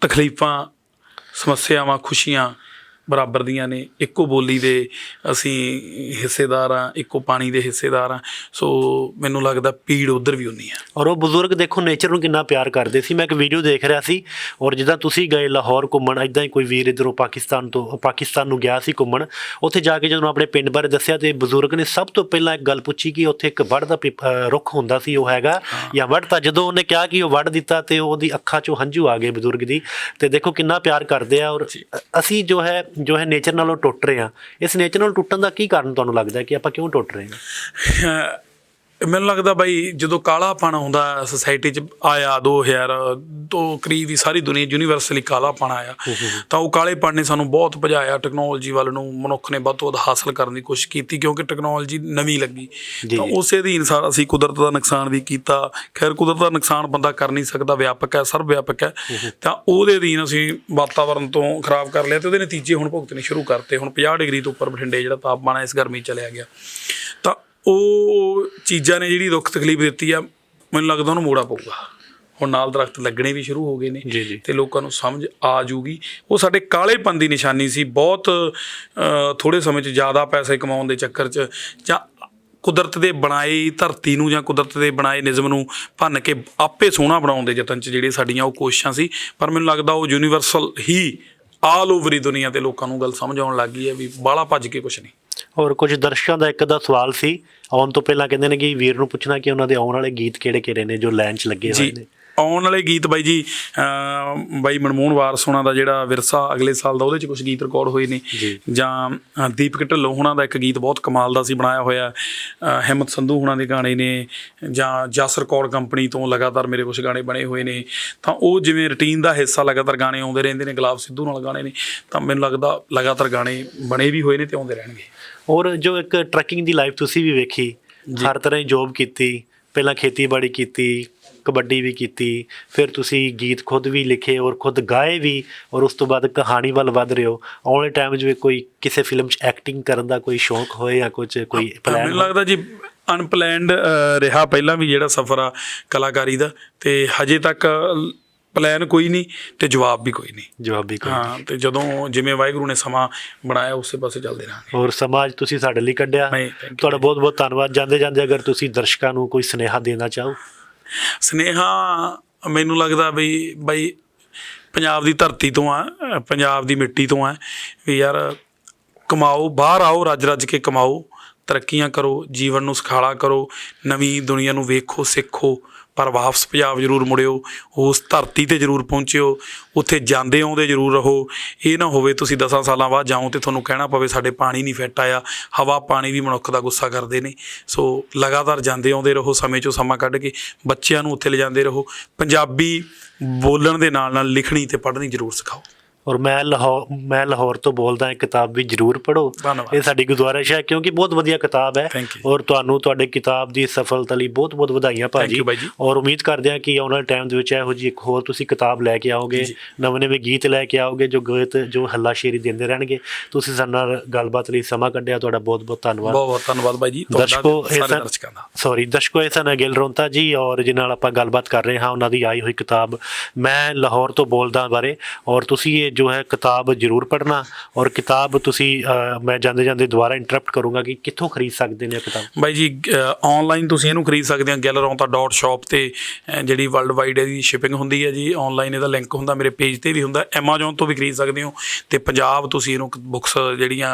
Speaker 2: ਤਕਲੀਫਾਂ, ਸਮੱਸਿਆਵਾਂ, ਖੁਸ਼ੀਆਂ ਬਰਾਬਰ ਦੀਆਂ ਨੇ। ਇੱਕੋ ਬੋਲੀ ਦੇ ਅਸੀਂ ਹਿੱਸੇਦਾਰ ਆ ਇੱਕੋ ਪਾਣੀ ਦੇ ਹਿੱਸੇਦਾਰ ਆ ਸੋ ਮੈਨੂੰ ਲੱਗਦਾ ਪੀੜ ਉਧਰ ਵੀ ਉਨੀ ਆ
Speaker 1: ਔਰ ਉਹ ਬਜ਼ੁਰਗ ਦੇਖੋ ਨੇਚਰ ਨੂੰ ਕਿੰਨਾ ਪਿਆਰ ਕਰਦੇ ਸੀ। ਮੈਂ ਇੱਕ ਵੀਡੀਓ ਦੇਖ ਰਿਹਾ ਸੀ ਔਰ ਜਿੱਦਾਂ ਤੁਸੀਂ ਗਏ ਲਾਹੌਰ ਘੁੰਮਣ ਐਦਾਂ ਹੀ ਕੋਈ ਵੀਰ ਇਧਰੋਂ ਪਾਕਿਸਤਾਨ ਤੋਂ ਪਾਕਿਸਤਾਨ ਨੂੰ ਗਿਆ ਸੀ ਘੁੰਮਣ। ਉੱਥੇ ਜਾ ਕੇ ਜਦੋਂ ਆਪਣੇ ਪਿੰਡ ਬਾਰੇ ਦੱਸਿਆ ਤੇ ਬਜ਼ੁਰਗ ਨੇ ਸਭ ਤੋਂ ਪਹਿਲਾਂ ਇੱਕ ਗੱਲ ਪੁੱਛੀ ਕਿ ਉੱਥੇ ਇੱਕ ਵੜ ਦਾ ਰੁੱਖ ਹੁੰਦਾ ਸੀ ਉਹ ਹੈਗਾ ਜਾਂ ਵੜ ਤਾਂ ਜਦੋਂ ਉਹਨੇ ਕਿਹਾ ਕਿ ਉਹ ਵੜ ਦਿੱਤਾ ਤੇ ਉਹਦੀ ਅੱਖਾਂ 'ਚੋਂ ਹੰਝੂ ਆ ਗਏ ਬਜ਼ੁਰਗ ਦੀ। ਤੇ ਦੇਖੋ ਕਿੰਨਾ ਪਿਆਰ ਕਰਦੇ ਆ ਔਰ ਅਸੀਂ ਜੋ ਹੈ ਜੋ ਹੈ ਨੇਚਰ ਨਾਲੋਂ ਟੁੱਟ ਰਹੇ ਹਾਂ। ਇਸ ਨੇਚਰ ਨਾਲ ਟੁੱਟਣ ਦਾ ਕੀ ਕਾਰਨ ਤੁਹਾਨੂੰ ਲੱਗਦਾ ਕਿ ਆਪਾਂ ਕਿਉਂ ਟੁੱਟ ਰਹੇ ਹਾਂ?
Speaker 2: ਮੈਨੂੰ ਲੱਗਦਾ ਬਾਈ ਜਦੋਂ ਕਾਲਾਪਣ ਆਉਂਦਾ ਸੋਸਾਇਟੀ 'ਚ ਆਇਆ 2000 ਤੋਂ ਕਰੀਬ ਹੀ ਸਾਰੀ ਦੁਨੀਆ ਯੂਨੀਵਰਸਲੀ ਕਾਲਾਪਣ ਆਇਆ। ਤਾਂ ਉਹ ਕਾਲੇਪਣ ਨੇ ਸਾਨੂੰ ਬਹੁਤ ਭਜਾਇਆ ਟੈਕਨੋਲੋਜੀ ਵੱਲ ਨੂੰ ਮਨੁੱਖ ਨੇ ਵੱਧ ਤੋਂ ਵੱਧ ਹਾਸਲ ਕਰਨ ਦੀ ਕੋਸ਼ਿਸ਼ ਕੀਤੀ ਕਿਉਂਕਿ ਟੈਕਨੋਲੋਜੀ ਨਵੀਂ ਲੱਗੀ। ਤਾਂ। ਉਸੇ ਅਧੀਨ ਸਾਰਾ ਅਸੀਂ ਕੁਦਰਤ ਦਾ ਨੁਕਸਾਨ ਵੀ ਕੀਤਾ। ਖੈਰ ਕੁਦਰਤ ਦਾ ਨੁਕਸਾਨ ਬੰਦਾ ਕਰ ਨਹੀਂ ਸਕਦਾ ਵਿਆਪਕ ਹੈ ਸਰਵ ਵਿਆਪਕ ਹੈ ਤਾਂ ਉਹਦੇ ਅਧੀਨ ਅਸੀਂ ਵਾਤਾਵਰਣ ਤੋਂ ਖਰਾਬ ਕਰ ਲਿਆ ਤੇ ਉਹਦੇ ਨਤੀਜੇ ਹੁਣ ਭੁਗਤਣੇ ਸ਼ੁਰੂ ਕਰਤੇ। ਹੁਣ 50 ਡਿਗਰੀ ਤੋਂ ਉੱਪਰ ਬਠਿੰਡੇ ਜਿਹੜਾ ਤਾਪਮਾਨ ਹੈ ਇਸ ਗਰਮੀ 'ਚ ਚਲਿਆ ਗਿਆ। ਤਾਂ ਉਹ ਚੀਜ਼ਾਂ ਨੇ ਜਿਹੜੀ ਦੁੱਖ ਤਕਲੀਫ ਦਿੱਤੀ ਆ ਮੈਨੂੰ ਲੱਗਦਾ ਉਹਨੂੰ ਮੋੜਾ ਪਊਗਾ। ਹੁਣ ਨਾਲ ਦਰਖਤ ਲੱਗਣੇ ਵੀ ਸ਼ੁਰੂ ਹੋ ਗਏ ਨੇ। ਤੇ ਲੋਕਾਂ ਨੂੰ ਸਮਝ ਆ ਜੂਗੀ ਉਹ ਸਾਡੇ ਕਾਲੇਪਨ ਦੀ ਨਿਸ਼ਾਨੀ ਸੀ ਬਹੁਤ ਥੋੜੇ ਸਮੇਂ 'ਚ ਜ਼ਿਆਦਾ ਪੈਸੇ ਕਮਾਉਣ ਦੇ ਚੱਕਰ 'ਚ ਜਾਂ ਕੁਦਰਤ ਦੇ ਬਣਾਈ ਧਰਤੀ ਨੂੰ ਜਾਂ ਕੁਦਰਤ ਦੇ ਬਣਾਏ ਨਿਯਮ ਨੂੰ ਭੰਨ ਕੇ ਆਪੇ ਸੋਹਣਾ ਬਣਾਉਣ ਦੇ ਯਤਨ 'ਚ ਜਿਹੜੇ ਸਾਡੀਆਂ ਉਹ ਕੋਸ਼ਿਸ਼ਾਂ ਸੀ। ਪਰ ਮੈਨੂੰ ਲੱਗਦਾ ਉਹ ਯੂਨੀਵਰਸਲ ਹੀ ਆਲ ਓਵਰ ਹੀ ਦੁਨੀਆ ਤੇ ਲੋਕਾਂ ਨੂੰ ਗੱਲ ਸਮਝ ਆਉਣ ਲੱਗ ਗਈ ਹੈ ਵੀ ਬਾਹਲਾ ਭੱਜ ਕੇ ਕੁਝ ਨਹੀਂ।
Speaker 1: ਔਰ ਕੁਝ ਦਰਸ਼ਕਾਂ ਦਾ ਇੱਕ ਦਾ ਸਵਾਲ ਸੀ। ਆਉਣ ਤੋਂ ਪਹਿਲਾਂ ਕਹਿੰਦੇ ਨੇ ਕਿ ਵੀਰ ਨੂੰ ਪੁੱਛਣਾ ਕਿ ਉਹਨਾਂ ਦੇ ਆਉਣ ਵਾਲੇ ਗੀਤ ਕਿਹੜੇ ਕਿਹੜੇ ਨੇ ਜੋ ਲਾਈਨ 'ਚ ਲੱਗੇ ਹੋਏ ਨੇ।
Speaker 2: ਆਉਣ ਵਾਲੇ ਗੀਤ ਬਾਈ ਜੀ ਬਾਈ ਮਨਮੋਹਨ ਵਾਰਸ ਹੋਣਾ ਦਾ ਜਿਹੜਾ ਵਿਰਸਾ ਅਗਲੇ ਸਾਲ ਦਾ ਉਹਦੇ ਚ ਕੁਝ ਗੀਤ ਰਿਕਾਰਡ ਹੋਏ ਨੇ।
Speaker 1: ਜੀ।
Speaker 2: ਦੀਪਕ ਢਿੱਲੋਂ ਹੋਣਾ ਦਾ ਇੱਕ ਗੀਤ ਬਹੁਤ ਕਮਾਲ ਦਾ ਸੀ ਬਣਾਇਆ ਹੋਇਆ। ਹਿੰਮਤ ਸੰਧੂ ਹੋਣਾ ਦੇ ਗਾਣੇ ਨੇ ਜਾਂ ਜਸ ਰਿਕਾਰਡ ਕੰਪਨੀ ਤੋਂ ਲਗਾਤਾਰ ਮੇਰੇ ਕੁਝ ਗਾਣੇ ਬਣੇ ਹੋਏ ਨੇ। ਤਾਂ ਉਹ ਜਿਵੇਂ ਰੁਟੀਨ ਦਾ ਹਿੱਸਾ ਲਗਾਤਾਰ ਗਾਣੇ ਆਉਂਦੇ ਰਹਿੰਦੇ ਨੇ ਗੁਲਾਬ ਸਿੱਧੂ ਨਾਲ ਗਾਣੇ ਨੇ ਤਾਂ ਮੈਨੂੰ ਲੱਗਦਾ ਲਗਾਤਾਰ ਗਾਣੇ ਬਣੇ ਵੀ ਹੋਏ ਨੇ ਤੇ ਆਉਂਦੇ ਰਹਿਣਗੇ।
Speaker 1: ਔਰ ਜੋ ਇੱਕ ਟਰੱਕਿੰਗ ਦੀ ਲਾਈਫ ਤੁਸੀਂ ਵੀ ਵੇਖੀ ਹਰ ਤਰ੍ਹਾਂ ਦੀ ਜੋਬ ਕੀਤੀ ਪਹਿਲਾਂ ਖੇਤੀਬਾੜੀ ਕੀਤੀ ਕਬੱਡੀ ਵੀ ਕੀਤੀ ਫਿਰ ਤੁਸੀਂ ਗੀਤ ਖੁਦ ਵੀ ਲਿਖੇ ਔਰ ਖੁਦ ਗਾਏ ਵੀ ਔਰ ਉਸ ਤੋਂ ਬਾਅਦ ਕਹਾਣੀ ਵੱਲ ਵੱਧ ਰਹੇ ਹੋ। ਆਉਣ ਟਾਈਮ 'ਚ ਵੀ ਕੋਈ ਕਿਸੇ ਫਿਲਮ 'ਚ ਐਕਟਿੰਗ ਕਰਨ ਦਾ ਕੋਈ ਸ਼ੌਂਕ ਹੋਏ ਜਾਂ ਕੁਝ ਕੋਈ ਪਲਾਨ
Speaker 2: ਮੈਨੂੰ ਲੱਗਦਾ ਜੀ ਅਨਪਲੈਨਡ ਰਿਹਾ ਪਹਿਲਾਂ ਵੀ ਜਿਹੜਾ ਸਫ਼ਰ ਆ ਕਲਾਕਾਰੀ ਦਾ ਤੇ ਹਜੇ ਤੱਕ ਪਲਾਨ ਕੋਈ ਨਹੀਂ ਤੇ ਜਵਾਬ ਵੀ ਕੋਈ ਨਹੀਂ।
Speaker 1: ਜਵਾਬੀ ਕੋਈ
Speaker 2: ਹਾਂ ਤੇ ਜਦੋਂ ਜਿਵੇਂ ਵਾਹਿਗੁਰੂ ਨੇ ਸਮਾਂ ਬਣਾਇਆ ਉਸੇ ਪਾਸੇ ਚੱਲਦੇ ਰਹਾਂਗੇ।
Speaker 1: ਔਰ ਸਮਾਜ ਤੁਸੀਂ ਸਾਡੇ ਲਈ ਕੱਢਿਆ. ਤੁਹਾਡਾ ਬਹੁਤ ਬਹੁਤ ਧੰਨਵਾਦ। ਜਾਂਦੇ ਜਾਂਦੇ ਅਗਰ ਤੁਸੀਂ ਦਰਸ਼ਕਾਂ ਨੂੰ ਕੋਈ ਸੁਨੇਹਾ ਦੇਣਾ ਚਾਹੋ।
Speaker 2: ਸਨੇਹਾ ਮੈਨੂੰ ਲੱਗਦਾ ਵੀ ਬਈ ਪੰਜਾਬ ਦੀ ਧਰਤੀ ਤੋਂ ਆ ਪੰਜਾਬ ਦੀ ਮਿੱਟੀ ਤੋਂ ਆ ਵੀ ਯਾਰ ਕਮਾਓ ਬਾਹਰ ਆਓ ਰੱਜ ਰੱਜ ਕੇ ਕਮਾਓ ਤਰੱਕੀਆਂ ਕਰੋ ਜੀਵਨ ਨੂੰ ਸੁਖਾਲਾ ਕਰੋ ਨਵੀਂ ਦੁਨੀਆ ਨੂੰ ਵੇਖੋ ਸਿੱਖੋ। ਪਰ ਵਾਪਸ ਪੰਜਾਬ ਜ਼ਰੂਰ ਮੁੜਿਓ, ਉਸ ਧਰਤੀ ਤੇ ਜ਼ਰੂਰ ਪਹੁੰਚਿਓ, ਉੱਥੇ ਜਾਂਦੇ ਆਉਂਦੇ ਜ਼ਰੂਰ ਰਹੋ। ਇਹ ਨਾ ਹੋਵੇ ਤੁਸੀਂ 10 ਸਾਲਾਂ ਬਾਅਦ ਜਾਓ ਤੇ ਤੁਹਾਨੂੰ ਕਹਿਣਾ ਪਵੇ ਸਾਡੇ ਪਾਣੀ ਨਹੀਂ ਫਿੱਟ ਆਇਆ, ਹਵਾ ਪਾਣੀ ਵੀ ਮਨੁੱਖ ਦਾ ਗੁੱਸਾ ਕਰਦੇ ਨੇ। ਸੋ ਲਗਾਤਾਰ ਜਾਂਦੇ ਆਉਂਦੇ ਰਹੋ, ਸਮੇਂ ਚੋਂ ਸਮਾਂ ਕੱਢ ਕੇ ਬੱਚਿਆਂ ਨੂੰ ਉੱਥੇ ਲਿਜਾਂਦੇ ਰਹੋ। ਪੰਜਾਬੀ ਬੋਲਣ ਦੇ ਨਾਲ ਨਾਲ ਲਿਖਣੀ ਤੇ ਪੜ੍ਹਨੀ ਜ਼ਰੂਰ ਸਿਖਾਓ।
Speaker 1: ਔਰ ਮੈਂ ਲਾਹੌਰ ਮੈਂ ਲਾਹੌਰ ਤੋਂ ਬੋਲਦਾ ਇਹ ਕਿਤਾਬ ਵੀ ਜਰੂਰ ਪੜੋ
Speaker 2: ਧੰਨਵਾਦ।
Speaker 1: ਇਹ ਸਾਡੀ ਗੁਜ਼ਾਰਿਸ਼ ਹੈ ਕਿਉਂਕਿ ਬਹੁਤ ਵਧੀਆ ਕਿਤਾਬ ਹੈ. ਔਰ ਤੁਹਾਨੂੰ ਤੁਹਾਡੇ ਕਿਤਾਬ ਦੀ ਸਫਲਤਾ ਲਈ ਬਹੁਤ ਬਹੁਤ ਵਧਾਈਆਂ ਭਾਜੀ।
Speaker 2: ਜੀ।
Speaker 1: ਔਰ ਉਮੀਦ ਕਰਦੇ ਹਾਂ ਕਿ ਆਉਣ ਵਾਲੇ ਟਾਈਮ ਦੇ ਵਿੱਚ ਇਹੋ ਜਿਹੀ ਇੱਕ ਹੋਰ ਤੁਸੀਂ ਕਿਤਾਬ ਲੈ ਕੇ ਆਓਗੇ ਨਵੇਂ ਨਵੇਂ ਗੀਤ ਲੈ ਕੇ ਆਓਗੇ ਜੋ ਗੀਤ ਜੋ ਹੱਲਾਸ਼ੇਰੀ ਦਿੰਦੇ ਰਹਿਣਗੇ। ਤੁਸੀਂ ਸਾਡੇ ਨਾਲ ਗੱਲਬਾਤ ਲਈ ਸਮਾਂ ਕੱਢਿਆ ਤੁਹਾਡਾ ਬਹੁਤ ਬਹੁਤ ਧੰਨਵਾਦ।
Speaker 2: ਬਹੁਤ ਬਹੁਤ ਧੰਨਵਾਦ ਜੀ। ਤੁਹਾਡਾ
Speaker 1: ਦਰਸ਼ਕੋ ਇਹ
Speaker 2: ਸਾਰੇ ਦਰਸ਼ਕਾਂ ਦਾ।
Speaker 1: ਸੌਰੀ ਦਰਸ਼ਕੋ ਇਹ ਸਨ ਗਿਲ ਰੋਂਤਾ ਜੀ ਔਰ ਜਿਨ੍ਹਾਂ ਨਾਲ ਆਪਾਂ ਗੱਲਬਾਤ ਕਰ ਰਹੇ ਹਾਂ ਉਹਨਾਂ ਦੀ ਆਈ ਹੋਈ ਕਿਤਾਬ ਮੈਂ ਲਾਹੌਰ ਤੋਂ ਬੋਲਦਾ ਬਾਰੇ। ਔਰ ਤੁਸੀਂ ਇਹ ਜੋ ਹੈ ਕਿਤਾਬ ਜ਼ਰੂਰ ਪੜ੍ਹਨਾ ਔਰ ਕਿਤਾਬ ਤੁਸੀਂ ਮੈਂ ਜਾਂਦੇ ਜਾਂਦੇ ਦੁਬਾਰਾ ਇੰਟਰਪਟ ਕਰੂੰਗਾ ਕਿ ਕਿੱਥੋਂ ਖਰੀਦ ਸਕਦੇ ਨੇ ਕਿਤਾਬ?
Speaker 2: ਬਾਈ ਜੀ ਆਨਲਾਈਨ ਤੁਸੀਂ ਇਹਨੂੰ ਖਰੀਦ ਸਕਦੇ ਹੋ gelronta.shop ਤੇ ਜਿਹੜੀ ਵਰਲਡ ਵਾਈਡ ਇਹਦੀ ਸ਼ਿਪਿੰਗ ਹੁੰਦੀ ਹੈ ਜੀ ਆਨਲਾਈਨ ਇਹਦਾ ਲਿੰਕ ਹੁੰਦਾ ਮੇਰੇ ਪੇਜ ਤੇ ਵੀ ਹੁੰਦਾ Amazon ਤੋਂ ਵੀ ਖਰੀਦ ਸਕਦੇ ਹੋ ਤੇ ਪੰਜਾਬ ਤੁਸੀਂ ਇਹਨੂੰ ਬੁੱਕਸ ਜਿਹੜੀਆਂ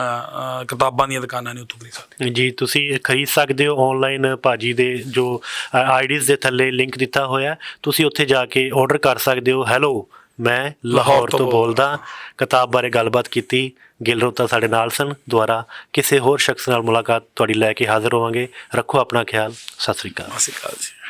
Speaker 2: ਕਿਤਾਬਾਂ ਦੀਆਂ ਦੁਕਾਨਾਂ ਨੇ ਉੱਥੋਂ ਖਰੀਦ ਸਕਦੇ
Speaker 1: ਜੀ ਤੁਸੀਂ ਇਹ ਖਰੀਦ ਸਕਦੇ ਹੋ ਆਨਲਾਈਨ ਭਾਜੀ ਦੇ ਜੋ ਆਈਡੀਜ਼ ਦੇ ਥੱਲੇ ਲਿੰਕ ਦਿੱਤਾ ਹੋਇਆ ਤੁਸੀਂ ਉੱਥੇ ਜਾ ਕੇ ਆਰਡਰ ਕਰ ਸਕਦੇ ਹੋ ਹੈਲੋ ਮੈਂ ਲਾਹੌਰ ਤੋਂ ਬੋਲਦਾ। ਕਿਤਾਬ ਬਾਰੇ ਗੱਲਬਾਤ ਕੀਤੀ। ਗਿਲ ਰੋਤਾ ਸਾਡੇ ਨਾਲ ਸਨ ਦੁਆਰਾ ਕਿਸੇ ਹੋਰ ਸ਼ਖਸ ਨਾਲ ਮੁਲਾਕਾਤ ਤੁਹਾਡੀ ਲੈ ਕੇ ਹਾਜ਼ਰ ਹੋਵਾਂਗੇ। ਰੱਖੋ ਆਪਣਾ ਖਿਆਲ। ਸਤਿ ਸ੍ਰੀ ਅਕਾਲ।
Speaker 2: ਸਤਿ ਸ਼੍ਰੀ ਅਕਾਲ ਜੀ।